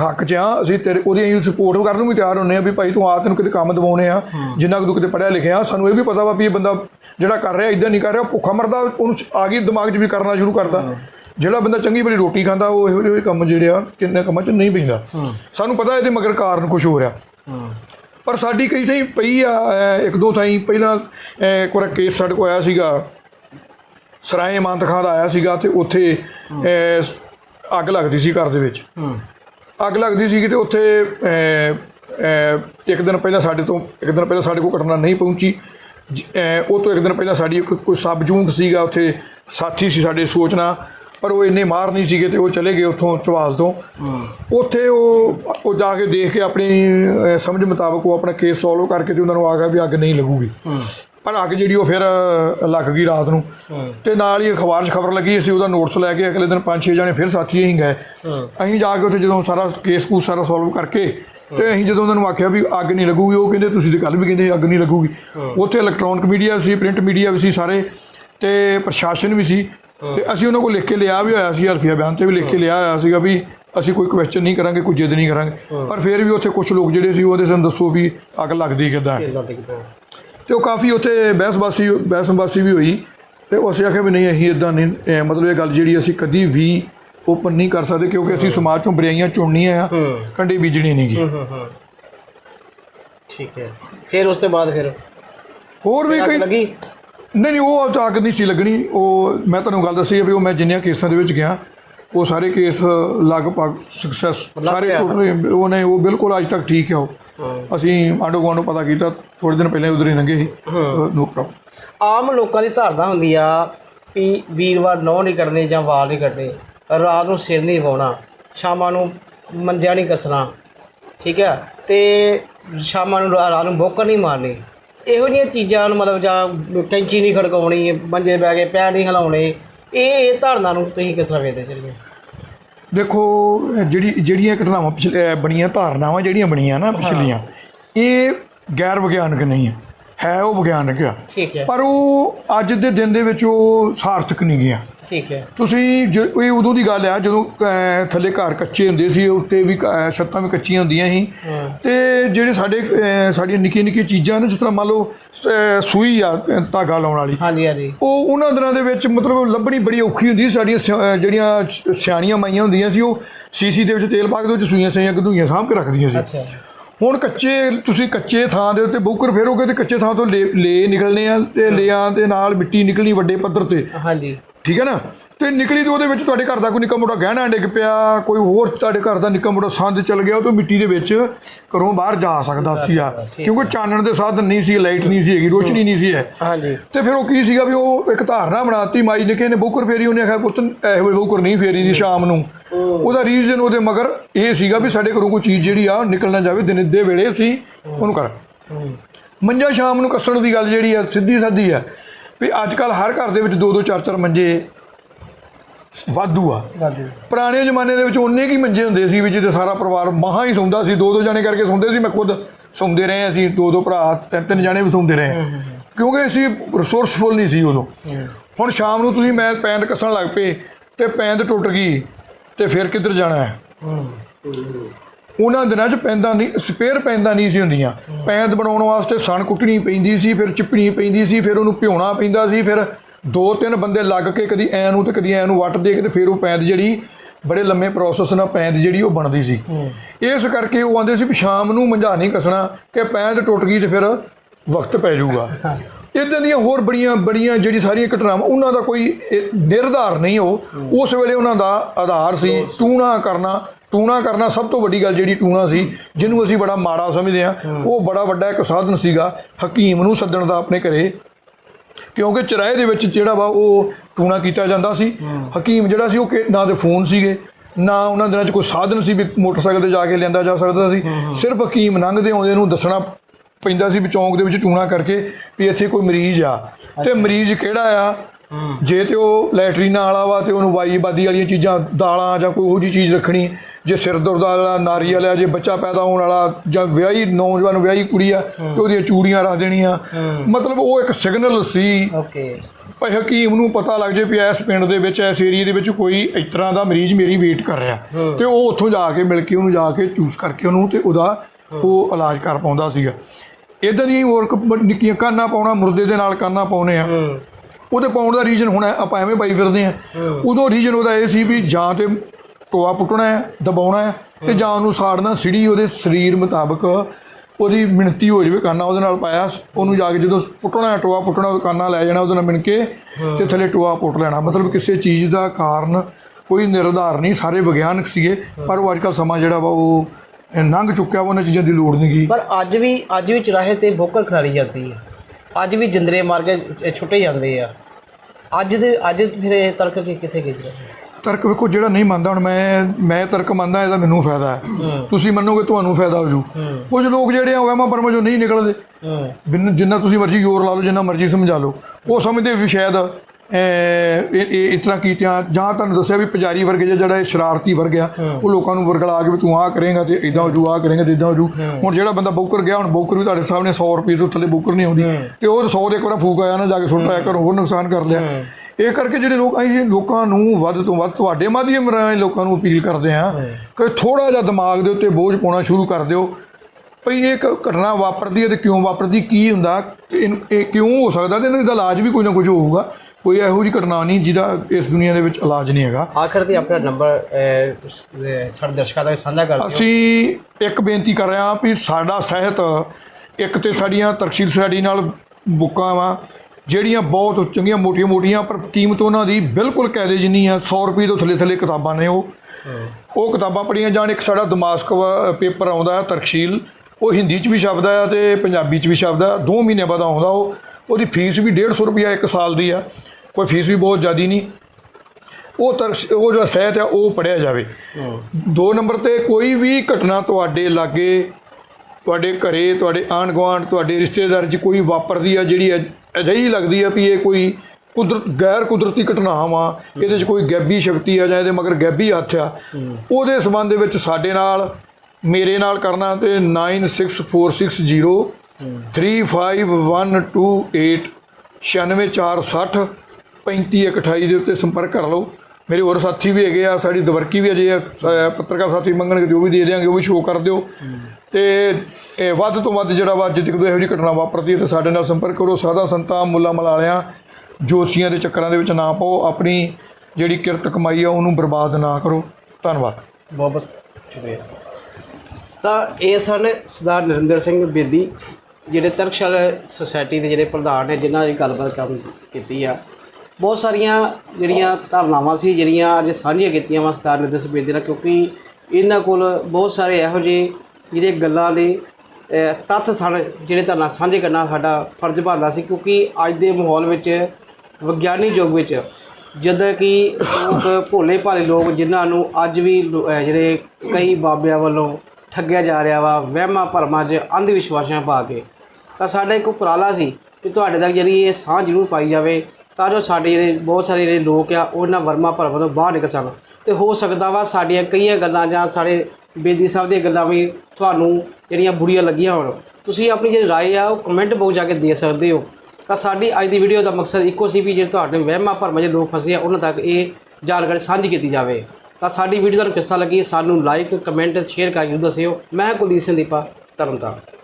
ਹੱਕ 'ਚ ਆ ਅਸੀਂ ਤੇਰੇ ਉਹਦੀ ਅਸੀਂ ਸਪੋਰਟ ਕਰਨ ਨੂੰ ਵੀ ਤਿਆਰ ਹੁੰਨੇ ਆ ਵੀ ਭਾਈ ਤੂੰ ਆ ਤੈਨੂੰ ਕਿਤੇ ਕੰਮ ਦਿਵਾਉਣੇ ਆ ਜਿੰਨਾ ਕੁ ਤੂੰ ਕਿਤੇ ਪੜਿਆ ਲਿਖਿਆ ਸਾਨੂੰ ਇਹ ਵੀ ਪਤਾ ਵਾ ਵੀ ਇਹ ਬੰਦਾ ਜਿਹੜਾ ਕਰ ਰਿਹਾ ਇਦਾਂ ਨਹੀਂ ਕਰ ਰਿਹਾ ਉਹ ਭੁੱਖਾ ਮਰਦਾ ਉਹਨੂੰ ਆ ਗਈ ਦਿਮਾਗ 'ਚ ਵੀ ਕਰਨਾ ਸ਼ੁਰੂ ਕਰਦਾ। ਜਿਹੜਾ ਬੰਦਾ ਚੰਗੀ ਭਲੀ ਰੋਟੀ ਖਾਂਦਾ ਉਹ ਇਹੋ ਜਿਹੇ ਕੰਮ ਜਿਹੜੇ ਆ ਕਿੰਨੇ ਕੰਮਾਂ 'ਚ ਨਹੀਂ ਪੈਂਦਾ। ਸਾਨੂੰ ਪਤਾ ਇਹਦੇ ਮਗਰ ਕਾਰਨ ਕੁਝ ਹੋ ਰਿਹਾ। ਪਰ ਸਾਡੀ ਕਈ ਥਾਈਂ ਪਈ ਆ ਇੱਕ ਦੋ ਥਾਈਂ ਪਹਿਲਾਂ ਕੋਲ ਕੇਸ ਸਾਡੇ ਕੋਲ ਆਇਆ ਸੀਗਾ। ਸਰਾਏ ਇਮਾਨਤ ਖਾਨ ਦਾ ਆਇਆ ਸੀਗਾ ਤੇ ਉੱਥੇ ਅੱਗ ਲੱਗਦੀ ਸੀ ਘਰ ਦੇ ਵਿੱਚ। ਅੱਗ ਲੱਗਦੀ ਸੀ ਤੇ ਉੱਥੇ ਇੱਕ ਦਿਨ ਪਹਿਲਾਂ ਸਾਡੇ ਤੋਂ ਇੱਕ ਦਿਨ ਪਹਿਲਾਂ ਸਾਡੇ ਕੋਲ ਘਟਨਾ ਨਹੀਂ ਪਹੁੰਚੀ। ਉਹ ਤੋਂ ਇੱਕ ਦਿਨ ਪਹਿਲਾਂ ਸਾਡੀ ਕੋਈ ਸਬ ਜੂਨਟ ਸੀਗਾ ਉੱਥੇ ਸਾਥੀ ਸੀ ਸਾਡੇ ਸੋਚਣਾ ਪਰ ਉਹ ਇੰਨੇ ਮਾਰ ਨਹੀਂ ਸੀਗੇ ਤੇ ਉਹ ਚਲੇ ਗਏ ਉੱਥੋਂ ਚਵਾਲ ਤੋਂ। ਉੱਥੇ ਉਹ ਉਹ ਜਾ ਕੇ ਦੇਖ ਕੇ ਆਪਣੀ ਸਮਝ ਮੁਤਾਬਕ ਉਹ ਆਪਣਾ ਕੇਸ ਸੋਲਵ ਕਰਕੇ ਤੇ ਉਹਨਾਂ ਨੂੰ ਆ ਗਿਆ ਵੀ ਅੱਗ ਨਹੀਂ ਲੱਗੂਗੀ। ਪਰ ਅੱਗ ਜਿਹੜੀ ਉਹ ਫਿਰ ਲੱਗ ਗਈ ਰਾਤ ਨੂੰ। ਤੇ ਨਾਲ ਹੀ ਅਖਬਾਰ 'ਚ ਖਬਰ ਲੱਗੀ ਅਸੀਂ ਉਹਦਾ ਨੋਟਸ ਲੈ ਕੇ ਅਗਲੇ ਦਿਨ ਪੰਜ ਛੇ ਜਣੇ ਫਿਰ ਸਾਥੀ ਅਸੀਂ ਗਏ। ਅਸੀਂ ਜਾ ਕੇ ਉੱਥੇ ਜਦੋਂ ਸਾਰਾ ਕੇਸ ਕੂਸ ਸਾਰਾ ਸੋਲਵ ਕਰਕੇ ਤੇ ਅਸੀਂ ਜਦੋਂ ਉਹਨਾਂ ਨੂੰ ਆਖਿਆ ਵੀ ਅੱਗ ਨਹੀਂ ਲੱਗੂਗੀ ਉਹ ਕਹਿੰਦੇ ਤੁਸੀਂ ਤੇ ਕੱਲ ਵੀ ਕਹਿੰਦੇ ਅੱਗ ਨਹੀਂ ਲੱਗੂਗੀ। ਉੱਥੇ ਇਲੈਕਟ੍ਰੋਨਿਕ ਮੀਡੀਆ ਸੀ ਪ੍ਰਿੰਟ ਮੀਡੀਆ ਵੀ ਸੀ ਸਾਰੇ ਤੇ ਪ੍ਰਸ਼ਾਸਨ ਵੀ ਸੀ। ਤੇ ਅਸੀਂ ਉਹਨਾਂ ਕੋਲ ਲਿਖ ਕੇ ਲਿਆ ਵੀ ਹੋਇਆ ਸੀ ਹਲਫੀਆ ਬਿਆਨ ਤੇ ਵੀ ਲਿਖ ਕੇ ਲਿਆ ਹੋਇਆ ਸੀਗਾ ਵੀ ਅਸੀਂ ਕੋਈ ਕੁਐਸਚਨ ਨਹੀਂ ਕਰਾਂਗੇ ਕੋਈ ਜਿੱਦ ਨਹੀਂ ਕਰਾਂਗੇ। ਪਰ ਫਿਰ ਵੀ ਉੱਥੇ ਕੁਝ ਲੋਕ ਜਿਹੜੇ ਸੀ ਉਹਦੇ ਸਾਨੂੰ ਦੱਸੋ ਵੀ ਅੱਗ ਲੱਗਦੀ ਕਿੱਦਾਂ। ਤੇ ਉਹ ਕਾਫੀ ਉੱਥੇ ਬਹਿਸਬਾਸੀ ਬਹਿਸਬਾਸੀ ਵੀ ਹੋਈ ਤੇ ਉਸੇ ਆਖਿਆ ਵੀ ਨਹੀਂ ਅਸੀਂ ਇਦਾਂ ਨਹੀਂ ਮਤਲਬ ਇਹ ਗੱਲ ਜਿਹੜੀ ਅਸੀਂ ਕਦੀ ਵੀ ਓਪਨ ਨਹੀਂ ਕਰ ਸਕਦੇ ਕਿਉਂਕਿ ਅਸੀਂ ਸਮਾਜ ਚੋਂ ਬੁਰਾਈਆਂ ਚੁਣਨੀਆਂ ਆ ਕੰਡੇ ਬੀਜਣੀ ਨਹੀਂ ਗੀ ਹੂੰ ਹੂੰ। ਠੀਕ ਹੈ। ਫਿਰ ਉਸ ਤੋਂ ਬਾਅਦ ਫਿਰ? ਹੋਰ ਵੀ ਕਈ ਲੱਗੀ? ਨਹੀਂ ਨਹੀਂ ਉਹ ਤਾਂ ਅੱਗ ਨਹੀਂ ਸੀ ਲੱਗਣੀ। ਉਹ ਮੈਂ ਤੁਹਾਨੂੰ ਗੱਲ ਦੱਸੀ ਹੈ ਵੀ ਉਹ ਮੈਂ ਜਿੰਨੀਆਂ ਕੇਸਾਂ ਦੇ ਵਿੱਚ ਗਿਆ ਉਹ ਸਾਰੇ ਕੇਸ ਲਗਭਗ ਸਕਸੈਸ ਸਾਰੇ। ਟੋਟਲ ਉਹਨੇ ਉਹ ਬਿਲਕੁਲ ਅੱਜ ਤੱਕ ਠੀਕ ਹੈ ਉਹ। ਅਸੀਂ ਆਂਡੋ ਗੁਆਂਢੋਂ ਪਤਾ ਕੀਤਾ ਥੋੜੇ ਦਿਨ ਪਹਿਲਾਂ ਉਧਰ ਹੀ ਲੰਘੇ ਸੀ। ਨੋ ਪ੍ਰੋਬਲਮ ਆਮ ਲੋਕਾਂ ਦੀ ਧਾਰਨਾ ਹੁੰਦੀ ਆ ਵੀ ਵੀਰਵਾਰ ਨਹੁੰ ਨਹੀਂ ਕੱਢਣੇ ਜਾਂ ਵਾਲ ਨਹੀਂ ਕੱਢਣੇ ਰਾਤ ਨੂੰ ਸਿਰ ਨਹੀਂ ਵਾਉਣਾ ਸ਼ਾਮਾਂ ਨੂੰ ਮੰਜਾ ਨਹੀਂ ਕੱਸਣਾ ਠੀਕ ਹੈ? ਤੇ ਸ਼ਾਮਾਂ ਨੂੰ ਰਾਤ ਨੂੰ ਬੋਕਰ ਨਹੀਂ ਮਾਰਨੀ। ਇਹੋ ਜਿਹੀਆਂ ਚੀਜ਼ਾਂ ਨੂੰ ਮਤਲਬ ਜਾਂ ਕੈਂਚੀ ਨਹੀਂ ਖੜਕਾਉਣੀ ਮੰਜੇ ਬਹਿ ਕੇ ਪੈਰ ਨਹੀਂ ਹਿਲਾਉਣੇ ਇਹ ਇਹ ਧਾਰਨਾ ਨੂੰ ਤੁਸੀਂ ਕਿਸ ਤਰ੍ਹਾਂ ਵੇਖਦੇ ਚੱਲੀਏ ਦੇਖੋ ਜਿਹੜੀ ਜਿਹੜੀਆਂ ਘਟਨਾਵਾਂ ਪਿਛਲੇ ਬਣੀਆਂ ਧਾਰਨਾਵਾਂ ਜਿਹੜੀਆਂ ਬਣੀਆਂ ਨਾ ਪਿਛਲੀਆਂ ਇਹ ਗੈਰ ਵਿਗਿਆਨਕ ਨਹੀਂ ਆ। ਹੈ ਉਹ ਵਿਗਿਆਨਕ ਆ। ਠੀਕ ਹੈ। ਪਰ ਉਹ ਅੱਜ ਦੇ ਦਿਨ ਦੇ ਵਿੱਚ ਉਹ ਸਾਰਥਕ ਨਹੀਂ ਗਿਆ ਠੀਕ ਹੈ। ਤੁਸੀਂ ਜ- ਇਹ ਉਦੋਂ ਦੀ ਗੱਲ ਆ ਜਦੋਂ ਅਹ, ਥੱਲੇ ਘਰ ਕੱਚੇ ਹੁੰਦੇ ਸੀ ਉੱਤੇ ਵੀ ਕ- ਅਹ, ਛੱਤਾਂ ਵੀ ਕੱਚੀਆਂ ਹੁੰਦੀਆਂ ਸੀ। ਤੇ ਜਿਹੜੇ ਸਾਡੇ ਅਹ, ਸਾਡੀਆਂ ਨਿੱਕੀਆਂ ਨਿੱਕੀਆਂ ਚੀਜ਼ਾਂ ਨੇ ਜਿਸ ਤਰ੍ਹਾਂ ਮੰਨ ਲਓ ਅਹ, ਸੂਈ ਆ ਅਹ, ਧਾਗਾ ਲਾਉਣ ਵਾਲੀ। ਹਾਂਜੀ ਹਾਂਜੀ। ਉਹ ਉਹਨਾਂ ਦਿਨਾਂ ਦੇ ਵਿੱਚ ਮਤਲਬ ਲੱਭਣੀ ਬੜੀ ਔਖੀ ਹੁੰਦੀ ਸੀ। ਸਾਡੀਆਂ ਸਿਆ- ਅਹ ਜਿਹੜੀਆਂ ਸ- ਸਿਆਣੀਆਂ ਮਾਈਆਂ ਹੁੰਦੀਆਂ ਸੀ ਉਹ ਸੀਸੀ ਦੇ ਵਿੱਚ ਤੇਲ ਪਾ ਕੇ ਉਹਦੇ ਵਿੱਚ ਸੂਈਆਂ ਸਈਆਂ ਗਧੂਈਆਂ ਸਾਂਭ ਕੇ ਰੱਖਦੀਆਂ ਸੀ। ਅੱਛਾ। ਹੁਣ ਕੱਚੇ, ਤੁਸੀਂ ਕੱਚੇ ਥਾਂ ਦੇ ਉੱਤੇ ਬੂਕਰ ਫੇਰੋਗੇ ਤੇ ਕੱਚੇ ਥਾਂ ਤੋਂ ਲੇ ਲੇ ਨਿਕਲਣੇ ਆ ਤੇ ਲਿਆਂ ਦੇ ਨਾਲ ਮਿੱਟੀ ਨਿਕਲਣੀ ਵੱਡੇ ਪੱਧਰ ਤੇ। ਹਾਂਜੀ। ਠੀਕ ਹੈ ਨਾ? ਤੇ ਨਿਕਲੀ ਤੇ ਉਹਦੇ ਵਿੱਚ ਤੁਹਾਡੇ ਘਰ ਦਾ ਕੋਈ ਨਿੱਕਾ ਮੋਟਾ ਗਹਿਣਾ ਡਿੱਗ ਪਿਆ ਕੋਈ ਹੋਰ ਤੁਹਾਡੇ ਘਰ ਦਾ ਨਿੱਕਾ ਮੋਟਾ ਸੰਦ ਚੱਲ ਗਿਆ ਉਹ ਤੋਂ ਮਿੱਟੀ ਦੇ ਵਿੱਚ ਘਰੋਂ ਬਾਹਰ ਜਾ ਸਕਦਾ ਸੀ ਆ ਕਿਉਂਕਿ ਚਾਨਣ ਦੇ ਸਾਧਨ ਨਹੀਂ ਸੀ ਲਾਈਟ ਨਹੀਂ ਸੀ ਹੈਗੀ ਰੋਸ਼ਨੀ ਨਹੀਂ ਸੀ ਹੈ। ਹਾਂਜੀ। ਤੇ ਫਿਰ ਉਹ ਕੀ ਸੀਗਾ ਵੀ ਉਹ ਇੱਕ ਧਾਰਨਾ ਬਣਾਤੀ ਮਾਈ ਨੇ ਕਿਸੇ ਨੇ ਬੁੱਕਰ ਫੇਰੀ ਉਹਨੇ ਆਖਿਆ ਪੁੱਤ ਇਹੋ ਬੁੱਕਰ ਨਹੀਂ ਫੇਰੀ ਦੀ ਸ਼ਾਮ ਨੂੰ। ਉਹਦਾ ਰੀਜ਼ਨ ਉਹਦੇ ਮਗਰ ਇਹ ਸੀਗਾ ਵੀ ਸਾਡੇ ਘਰੋਂ ਕੋਈ ਚੀਜ਼ ਜਿਹੜੀ ਆ ਨਿਕਲ ਨਾ ਜਾਵੇ ਦਿਨ ਦੇ ਵੇਲੇ ਸੀ ਉਹਨੂੰ ਕਰ। ਮੰਜਾ ਸ਼ਾਮ ਨੂੰ ਕੱਸਣ ਦੀ ਗੱਲ ਜਿਹੜੀ ਆ ਸਿੱਧੀ ਸਾਦੀ ਆ। ਵੀ ਅੱਜ ਕੱਲ ਹਰ ਘਰ ਦੇ ਵਿੱਚ ਦੋ ਦੋ ਚਾਰ ਚਾਰ ਮੰਜੇ ਵਾਧੂ ਆ। ਪੁਰਾਣੇ ਜ਼ਮਾਨੇ ਦੇ ਵਿੱਚ ਉਹਨੇ ਕੀ ਮੰਜੇ ਹੁੰਦੇ ਸੀ ਵੀ ਜਿਹਦੇ ਸਾਰਾ ਪਰਿਵਾਰ ਮਹਾ ਹੀ ਸੌਂਦਾ ਸੀ। ਦੋ ਦੋ ਜਣੇ ਕਰਕੇ ਸੌਂਦੇ ਸੀ ਮੈਂ ਖੁਦ ਸੌਂਦੇ ਰਹੇ ਅਸੀਂ ਦੋ ਦੋ ਭਰਾ ਤਿੰਨ ਤਿੰਨ ਜਣੇ ਵੀ ਸੌਂਦੇ ਰਹੇ ਕਿਉਂਕਿ ਅਸੀਂ ਰਿਸੋਰਸਫੁਲ ਨਹੀਂ ਸੀ ਉਦੋਂ। ਹੁਣ ਸ਼ਾਮ ਨੂੰ ਤੁਸੀਂ ਮੈਂ ਪੈਂਦ ਕੱਸਣ ਲੱਗ ਪਏ ਤੇ ਪੈਂਦ ਟੁੱਟ ਗਈ ਤੇ ਫਿਰ ਕਿੱਧਰ ਜਾਣਾ ਹੈ। ਉਹਨਾਂ ਦਿਨਾਂ 'ਚ ਪੈਂਦਾ ਨਹੀਂ ਸਪੇਅਰ ਪੈਂਦਾ ਨਹੀਂ ਸੀ ਹੁੰਦੀਆਂ। ਪੈਂਦ ਬਣਾਉਣ ਵਾਸਤੇ ਸਣ ਕੁੱਟਣੀ ਪੈਂਦੀ ਸੀ ਫਿਰ ਚਿਪਣੀ ਪੈਂਦੀ ਸੀ ਫਿਰ ਉਹਨੂੰ ਭਿਉਣਾ ਪੈਂਦਾ ਸੀ ਫਿਰ ਦੋ ਤਿੰਨ ਬੰਦੇ ਲੱਗ ਕੇ ਕਦੀ ਐ ਨੂੰ ਤੇ ਕਦੀ ਐ ਨੂੰ ਵੱਟ ਦੇ ਕੇ ਤੇ ਫਿਰ ਉਹ ਪੈਂਦ ਜਿਹੜੀ ਬੜੇ ਲੰਮੇ ਪ੍ਰੋਸੈਸ ਨਾਲ ਪੈਂਦ ਜਿਹੜੀ ਉਹ ਬਣਦੀ ਸੀ। ਇਸ ਕਰਕੇ ਉਹ ਆਂਦੇ ਸੀ ਵੀ ਸ਼ਾਮ ਨੂੰ ਮੰਝਾ ਨਹੀਂ ਕੱਸਣਾ ਕਿ ਪੈਂਦ ਟੁੱਟ ਗਈ ਤੇ ਫਿਰ ਵਕਤ ਪੈ ਜਾਊਗਾ। ਇਦਾਂ ਦੀਆਂ ਹੋਰ ਬੜੀਆਂ ਬੜੀਆਂ ਜਿਹੜੀ ਸਾਰੀਆਂ ਘਟਨਾਵਾਂ ਉਹਨਾਂ ਦਾ ਕੋਈ ਨਿਰਧਾਰ ਨਹੀਂ ਉਹ। ਉਸ ਵੇਲੇ ਉਹਨਾਂ ਦਾ ਆਧਾਰ ਸੀ ਟੂਣਾ ਕਰਨਾ ਟੂਣਾ ਕਰਨਾ ਸਭ ਤੋਂ ਵੱਡੀ ਗੱਲ ਜਿਹੜੀ ਟੂਣਾ ਸੀ ਜਿਹਨੂੰ ਅਸੀਂ ਬੜਾ ਮਾੜਾ ਸਮਝਦੇ ਆ ਉਹ ਬੜਾ ਵੱਡਾ ਇੱਕ ਸਾਧਨ ਸੀਗਾ ਹਕੀਮ ਨੂੰ ਸੱਦਣ ਦਾ ਆਪਣੇ ਘਰੇ। ਕਿਉਂਕਿ ਚਰਾਏ ਦੇ ਵਿੱਚ ਜਿਹੜਾ ਵਾ ਉਹ ਟੂਣਾ ਕੀਤਾ ਜਾਂਦਾ ਸੀ। ਹਕੀਮ ਜਿਹੜਾ ਸੀ ਉਹ ਨਾ ਤੇ ਫੋਨ ਸੀਗੇ ਨਾ ਉਹਨਾਂ ਦਿਨਾਂ 'ਚ ਕੋਈ ਸਾਧਨ ਸੀ ਵੀ ਮੋਟਰਸਾਈਕਲ ਤੇ ਜਾ ਕੇ ਲਿਆਂਦਾ ਜਾ ਸਕਦਾ ਸੀ। ਸਿਰਫ ਹਕੀਮ ਲੰਘਦੇ ਆਉਂਦੇ ਨੂੰ ਦੱਸਣਾ ਪੈਂਦਾ ਸੀ ਵੀ ਚੌਂਕ ਦੇ ਵਿੱਚ ਟੂਣਾ ਕਰਕੇ ਵੀ ਇੱਥੇ ਕੋਈ ਮਰੀਜ਼ ਆ। ਤੇ ਮਰੀਜ਼ ਕਿਹੜਾ ਆ? ਹੂੰ ਜੇ ਤੇ ਉਹ ਲੈਟਰੀਨਾਂ ਵਾਲਾ ਵਾ ਤੇ ਉਹਨੂੰ ਵਾਈ ਬਾਦੀ ਵਾਲੀਆਂ ਚੀਜ਼ਾਂ ਦਾਲਾਂ ਜਾਂ ਕੋਈ ਉਹੋ ਜਿਹੀ ਚੀਜ਼ ਰੱਖਣੀ ਜੇ ਸਿਰ ਦਰਦ ਵਾਲਾ ਨਾਰੀ ਵਾਲਾ ਜੇ ਬੱਚਾ ਪੈਦਾ ਹੋਣ ਵਾਲਾ ਜਾਂ ਵਿਆਹੀ ਨੌਜਵਾਨ ਵਿਆਹੀ ਕੁੜੀ ਆ ਤੇ ਉਹਦੀਆਂ ਚੂੜੀਆਂ ਰੱਖ ਦੇਣੀਆਂ। ਮਤਲਬ ਉਹ ਇੱਕ ਸਿਗਨਲ ਸੀ। ਓਕੇ। ਭਾਈ ਹਕੀਮ ਨੂੰ ਪਤਾ ਲੱਗ ਜੇ ਵੀ ਇਸ ਪਿੰਡ ਦੇ ਵਿੱਚ ਇਸ ਏਰੀਆ ਦੇ ਵਿੱਚ ਕੋਈ ਇਸ ਤਰ੍ਹਾਂ ਦਾ ਮਰੀਜ਼ ਮੇਰੀ ਵੇਟ ਕਰ ਰਿਹਾ। ਤੇ ਉਹ ਉੱਥੋਂ ਜਾ ਕੇ ਮਿਲ ਕੇ ਉਹਨੂੰ ਜਾ ਕੇ ਚੂਸ ਕਰਕੇ ਉਹਨੂੰ ਤੇ ਉਹਦਾ ਉਹ ਇਲਾਜ ਕਰ ਪਾਉਂਦਾ ਸੀਗਾ। ਇਦਾਂ ਹੀ ਹੋਰ ਨਿੱਕੀਆਂ ਕਾਨਾਂ ਪਾਉਣਾ ਮੁਰਦੇ ਦੇ ਨਾਲ ਕਾਨਾਂ ਪਾਉਣੇ ਆ। ਉਹਦੇ ਪਾਉਣ ਦਾ ਰੀਜਨ ਹੁਣ ਆਪਾਂ ਐਵੇਂ ਪਾਈ ਫਿਰਦੇ ਆ ਉਦੋਂ ਰੀਜਨ ਉਹਦਾ ਇਹ ਸੀ ਵੀ ਜਾਂ ਤੇ ਟੋਆ ਪੁੱਟਣਾ ਹੈ ਦਬਾਉਣਾ ਹੈ ਤੇ ਜਾਂ ਉਹਨੂੰ ਸਾੜਨਾ ਸਿੜੀ ਉਹਦੇ ਸਰੀਰ ਮੁਤਾਬਕ ਉਹਦੀ ਮਿਣਤੀ ਹੋ ਜਾਵੇ ਕਾਨਾ ਉਹਦੇ ਨਾਲ ਪਾਇਆ ਉਹਨੂੰ ਜਾ ਕੇ ਜਦੋਂ ਪੁੱਟਣਾ ਹੈ ਟੋਆ ਪੁੱਟਣਾ ਉਹ ਕਾਨਾ ਲੈ ਜਾਣਾ ਉਹਦੇ ਨਾਲ ਮਿਣ ਕੇ ਤੇ ਥੱਲੇ ਟੋਆ ਪੁੱਟ ਲੈਣਾ। ਮਤਲਬ ਕਿਸੇ ਚੀਜ਼ ਦਾ ਕਾਰਨ ਕੋਈ ਨਿਰਧਾਰ ਨਹੀਂ ਸਾਰੇ ਵਿਗਿਆਨਕ ਸੀਗੇ ਪਰ ਉਹ ਅੱਜਕੱਲ ਸਮਾਂ ਜਿਹੜਾ ਵਾ ਉਹ ਲੰਘ ਚੁੱਕਿਆ ਵਾ ਉਹਨਾਂ ਚੀਜ਼ਾਂ ਦੀ ਲੋੜ ਨਹੀਂ ਗਈ ਪਰ ਅੱਜ ਵੀ ਅੱਜ ਵੀ ਚੁਰਾਹੇ ਤੇ ਬੋਕਰ ਖਿਲਾਰੀ ਜਾਂਦੀ ਹੈ। ਅੱਜ ਵੀ ਜਿੰਦਰੇ ਮਾਰ ਕੇ ਛੁੱਟੇ ਜਾਂਦੇ ਆ। ਅੱਜ ਦੇ ਅੱਜ ਫਿਰ ਇਹ ਤਲਕ ਕਿ ਕਿੱਥੇ ਜੀ ਤਰਕ ਵੇਖੋ ਜਿਹੜਾ ਨਹੀਂ ਮੰਨਦਾ ਹੁਣ ਮੈਂ ਮੈਂ ਤਰਕ ਮੰਨਦਾ ਇਹਦਾ ਮੈਨੂੰ ਫਾਇਦਾ ਹੈ। ਤੁਸੀਂ ਮੰਨੋਗੇ ਤੁਹਾਨੂੰ ਫਾਇਦਾ ਹੋ। ਜੂ ਕੁਝ ਲੋਕ ਜਿਹੜੇ ਆ ਵਹਿਮਾਂ ਪਰਮਾਂ ਚੋਂ ਨਹੀਂ ਨਿਕਲਦੇ। ਜਿੰਨਾ ਤੁਸੀਂ ਮਰਜ਼ੀ ਜ਼ੋਰ ਲਾ ਲਓ ਜਿੰਨਾ ਮਰਜ਼ੀ ਸਮਝਾ ਲਓ। ਉਹ ਸਮਝਦੇ ਵੀ ਸ਼ਾਇਦ ਇਸ ਤਰ੍ਹਾਂ ਕੀਤਿਆਂ ਜਾਂ ਤੁਹਾਨੂੰ ਦੱਸਿਆ ਵੀ ਪੁਜਾਰੀ ਵਰਗੇ ਜਿਹਾ ਜਿਹੜਾ ਇਹ ਸ਼ਰਾਰਤੀ ਵਰਗ ਆ ਉਹ ਲੋਕਾਂ ਨੂੰ ਵਰਗਲਾ ਕੇ ਵੀ ਤੂੰ ਆਹ ਕਰੇਂਗਾ ਤੇ ਇਦਾਂ ਹੋ ਜੂ ਆਹ ਕਰੇਂਗਾ ਤੇ ਇਦਾਂ ਹੋ ਜੂ। ਹੁਣ ਜਿਹੜਾ ਬੰਦਾ ਬੌਕਰ ਗਿਆ ਹੁਣ ਬੌਕਰ ਵੀ ਤੁਹਾਡੇ ਸਾਹਮਣੇ 100 ਰੁਪਏ ਤੋਂ ਥੱਲੇ ਬੌਕਰ ਨਹੀਂ ਆਉਂਦੀ ਤੇ ਉਹ 100 ਦੇ ਇੱਕ ਵਾਰ ਫੂਕ ਆਇਆ ਨਾ ਜਾ ਕੇ ਸੁੱਟ ਆਇਆ ਘਰੋਂ ਹੋਰ ਨੁਕਸਾਨ ਕਰ ਲਿਆ। ਇਹ ਕਰਕੇ ਜਿਹੜੇ ਲੋਕ ਅਸੀਂ ਲੋਕਾਂ ਨੂੰ ਵੱਧ ਤੋਂ ਵੱਧ ਤੁਹਾਡੇ ਮਾਧਿਅਮ ਰਾਹੀਂ ਲੋਕਾਂ ਨੂੰ ਅਪੀਲ ਕਰਦੇ ਆ ਕਿ ਥੋੜਾ ਜਿਹਾ ਦਿਮਾਗ ਦੇ ਉੱਤੇ ਬੋਝ ਪਾਉਣਾ ਸ਼ੁਰੂ ਕਰ ਦਿਓ। ਭਈ ਇਹ ਘਟਨਾ ਵਾਪਰਦੀ ਹੈ ਤੇ ਕਿਉਂ ਵਾਪਰਦੀ ਕੀ ਹੁੰਦਾ ਇਹ ਕਿਉਂ ਹੋ ਸਕਦਾ ਤੇ ਇਹਦਾ ਇਲਾਜ ਵੀ ਕੋਈ ਨਾ ਕੁਝ ਹੋਊਗਾ। ਕੋਈ ਇਹੋ ਜਿਹੀ ਘਟਨਾ ਨਹੀਂ ਜਿਹਦਾ ਇਸ ਦੁਨੀਆ ਦੇ ਵਿੱਚ ਇਲਾਜ ਨਹੀਂ ਹੈਗਾ। ਆਖਰ ਤੇ ਆਪਣਾ ਨੰਬਰ ਸਾਡੇ ਦਰਸ਼ਕਾਂ ਦਾ ਸਾਂਝਾ ਕਰ ਦਿਓ। ਅਸੀਂ ਇੱਕ ਬੇਨਤੀ ਕਰ ਰਹੇ ਹਾਂ ਵੀ ਸਾਡਾ ਸਾਹਿਤ ਇੱਕ ਤੇ ਸਾਡੀਆਂ ਤਰਕਸ਼ੀਲ ਸਟੱਡੀ ਨਾਲ ਬੁੱਕਾਂ ਵਾ ਜਿਹੜੀਆਂ ਬਹੁਤ ਚੰਗੀਆਂ ਮੋਟੀਆਂ ਮੋਟੀਆਂ ਪਰ ਕੀਮਤ ਉਹਨਾਂ ਦੀ ਬਿਲਕੁਲ ਕਾਇਦੇ ਜਿੰਨੀ ਆ 100 ਰੁਪਏ ਤੋਂ ਥੱਲੇ ਥੱਲੇ ਕਿਤਾਬਾਂ ਨੇ ਉਹ। ਉਹ ਕਿਤਾਬਾਂ ਪੜ੍ਹੀਆਂ ਜਾਣ ਇੱਕ ਸਾਡਾ ਦਮਾਸਕ ਵਾ- ਪੇਪਰ ਆਉਂਦਾ ਹੈ ਤਰਕਸ਼ੀਲ। ਉਹ ਹਿੰਦੀ 'ਚ ਵੀ ਸ਼ਬਦ ਹੈ ਤੇ ਪੰਜਾਬੀ 'ਚ ਵੀ ਸ਼ਬਦ ਹੈ। ਦੋ ਮਹੀਨੇ ਬਾਅਦ ਆਉਂਦਾ ਉਹ। ਉਹਦੀ ਫੀਸ ਵੀ 150 ਰੁਪਿਆ ਇੱਕ ਸਾਲ ਦੀ ਆ ਕੋਈ ਫੀਸ ਵੀ ਬਹੁਤ ਜ਼ਿਆਦੀ ਨਹੀਂ। ਉਹ ਤਰਸ ਉਹ ਜਿਹੜਾ ਸਹਿਤ ਆ ਉਹ ਪੜਿਆ ਜਾਵੇ। ਦੋ ਨੰਬਰ ਤੇ ਕੋਈ ਵੀ ਘਟਨਾ ਤੁਹਾਡੇ ਲਾਗੇ ਤੁਹਾਡੇ ਘਰੇ ਤੁਹਾਡੇ ਆਂਢ ਗੁਆਂਢ ਤੁਹਾਡੇ ਰਿਸ਼ਤੇਦਾਰ 'ਚ ਕੋਈ ਵਾਪਰਦੀ ਆ ਜਿਹੜੀ ਅਜ- ਅਜਿਹੀ ਲੱਗਦੀ ਆ ਵੀ ਇਹ ਕੋਈ ਕੁਦਰਤ ਗੈਰ ਕੁਦਰਤੀ ਘਟਨਾ ਵਾ ਇਹਦੇ 'ਚ ਕੋਈ ਗੈਬੀ ਸ਼ਕਤੀ ਆ ਜਾਂ ਇਹਦੇ ਮਗਰ ਗੈਬੀ ਹੱਥ ਆ ਉਹਦੇ ਸੰਬੰਧ ਦੇ ਵਿੱਚ ਸਾਡੇ ਨਾਲ ਮੇਰੇ ਨਾਲ ਕਰਨਾ ਤੇ 96460 35128 96460 35128 ਦੇ ਉੱਤੇ ਸੰਪਰਕ ਕਰ ਲਓ। ਮੇਰੇ ਹੋਰ ਸਾਥੀ ਵੀ ਹੈਗੇ ਆ ਸਾਡੀ ਦਵਰਕੀ ਵੀ ਅਜੇ ਆ, ਪੱਤਰਕਾਰ ਸਾਥੀ ਮੰਗਣਗੇ ਤੇ ਉਹ ਵੀ ਦੇ ਦਿਆਂਗੇ ਉਹ ਵੀ ਸ਼ੋਅ ਕਰ ਦਿਓ। ਤੇ ਇਹ ਵੱਧ ਤੋਂ ਵੱਧ ਜਿਹੜਾ ਵਾ ਜਿੱਦ ਕਿਤੇ ਇਹੋ ਜਿਹੀ ਘਟਨਾ ਵਾਪਰਦੀ ਹੈ ਤੇ ਸਾਡੇ ਨਾਲ ਸੰਪਰਕ ਕਰੋ। ਸਾਦਾ ਸੰਤਾਂ ਮੁੱਲਾ ਮਲਾਲਿਆਂ ਜੋਤਸ਼ੀਆਂ ਦੇ ਚੱਕਰਾਂ ਦੇ ਵਿੱਚ ਨਾ ਪਾਓ। ਆਪਣੀ ਜਿਹੜੀ ਕਿਰਤ ਕਮਾਈ ਆ ਉਹਨੂੰ ਬਰਬਾਦ ਨਾ ਕਰੋ। ਧੰਨਵਾਦ। ਬਹੁਤ ਬਹੁਤ ਸ਼ੁਕਰੀਆ। ਤਾਂ ਇਹ ਸਨ ਸਰਦਾਰ ਨਰਿੰਦਰ ਸਿੰਘ ਬੇਦੀ ਜਿਹੜੇ ਤਰਕਸ਼ਾਲ ਸੁਸਾਇਟੀ ਦੇ ਜਿਹੜੇ ਪ੍ਰਧਾਨ ਨੇ, ਜਿਨ੍ਹਾਂ ਨੇ ਗੱਲਬਾਤ ਕੰਮ ਕੀਤੀ ਆ, ਬਹੁਤ ਸਾਰੀਆਂ ਜਿਹੜੀਆਂ ਧਾਰਨਾਵਾਂ ਸੀ, ਜਿਹੜੀਆਂ ਅੱਜ ਸਾਂਝੀਆਂ ਕੀਤੀਆਂ ਵਾ ਸਰਦਾਰ ਨਰਿੰਦਰ ਸਿੰਘ ਨਾਲ, ਕਿਉਂਕਿ ਇਹਨਾਂ ਕੋਲ ਬਹੁਤ ਸਾਰੇ ਇਹੋ ਜਿਹੇ ਜਿਹੜੇ ਗੱਲਾਂ ਦੇ ਤੱਥ ਸਨ, ਜਿਹੜੇ ਤੁਹਾਡੇ ਸਾਂਝੇ ਕਰਨਾ ਸਾਡਾ ਫਰਜ਼ ਬਣਦਾ ਸੀ, ਕਿਉਂਕਿ ਅੱਜ ਦੇ ਮਾਹੌਲ ਵਿੱਚ, ਵਿਗਿਆਨੀ ਯੁੱਗ ਵਿੱਚ, ਜਦੋਂ ਕਿ ਲੋਕ ਭੋਲੇ ਭਾਲੇ ਲੋਕ, ਜਿਨ੍ਹਾਂ ਨੂੰ ਅੱਜ ਵੀ ਲੋ- ਜਿਹੜੇ ਕਈ ਬਾਬਿਆਂ ਵੱਲੋਂ ਠੱਗਿਆ ਜਾ ਰਿਹਾ ਵਾ, ਵਹਿਮਾਂ ਭਰਮਾਂ 'ਚ ਅੰਧ ਵਿਸ਼ਵਾਸਾਂ ਪਾ ਕੇ ਤਾਂ ਸਾਡਾ ਇੱਕ ਉਪਰਾਲਾ ਸੀ ਕਿ ਤੁਹਾਡੇ ਤੱਕ ਜਿਹੜੀ ਇਹ ਸਾਹ ਜ਼ਰੂਰ ਪਾਈ ਜਾਵੇ, ਤਾਂ ਜੋ ਸਾਡੇ ਜਿਹੜੇ ਬਹੁਤ ਸਾਰੇ ਜਿਹੜੇ ਲੋਕ ਆ, ਉਹ ਇਹਨਾਂ ਵਰਮਾ ਭਰਮਾਂ ਤੋਂ ਬਾਹਰ ਨਿਕਲ ਸਕਣ। ਤੇ ਹੋ ਸਕਦਾ ਵਾ ਸਾਡੀਆਂ ਕਈਆਂ ਗੱਲਾਂ ਜਾਂ ਸਾਡੇ ਬੇਦੀ ਸਾਹਿਬ ਦੀਆਂ ਗੱਲਾਂ ਵੀ ਤੁਹਾਨੂੰ ਜਿਹੜੀਆਂ ਬੁਰੀਆਂ ਲੱਗੀਆਂ ਹੋਣ। ਤੁਸੀਂ ਆਪਣੀ ਜਿਹੜੀ ਰਾਏ ਆ, ਉਹ ਕਮੈਂਟ ਬਾਕਸ ਜਾ ਕੇ ਦੇ ਸਕਦੇ ਹੋ। ਤਾਂ ਸਾਡੀ ਅੱਜ ਦੀ ਵੀਡੀਓ ਦਾ ਮਕਸਦ ਇੱਕੋ ਸੀ ਵੀ ਜਿਹੜੇ ਤੁਹਾਡੇ ਵਹਿਮਾਂ ਭਰਮਾਂ 'ਚ ਲੋਕ ਫਸੇ ਆ, ਉਹਨਾਂ ਤੱਕ ਇਹ ਜਾਣਕਾਰੀ ਸਾਂਝੀ ਕੀਤੀ ਜਾਵੇ। ਤਾਂ ਸਾਡੀ ਵੀਡੀਓ ਤੁਹਾਨੂੰ ਕਿੱਸਾ ਲੱਗੀ, ਸਾਨੂੰ ਲਾਈਕ ਕਮੈਂਟ ਸ਼ੇਅਰ ਕਰਕੇ ਜ਼ਰੂਰ ਦੱਸਿਓ। ਮੈਂ ਕੁਲਦੀਪ ਸਿੰਘ ਦੀਪਾ, ਤਰਨਤਾਰਨ।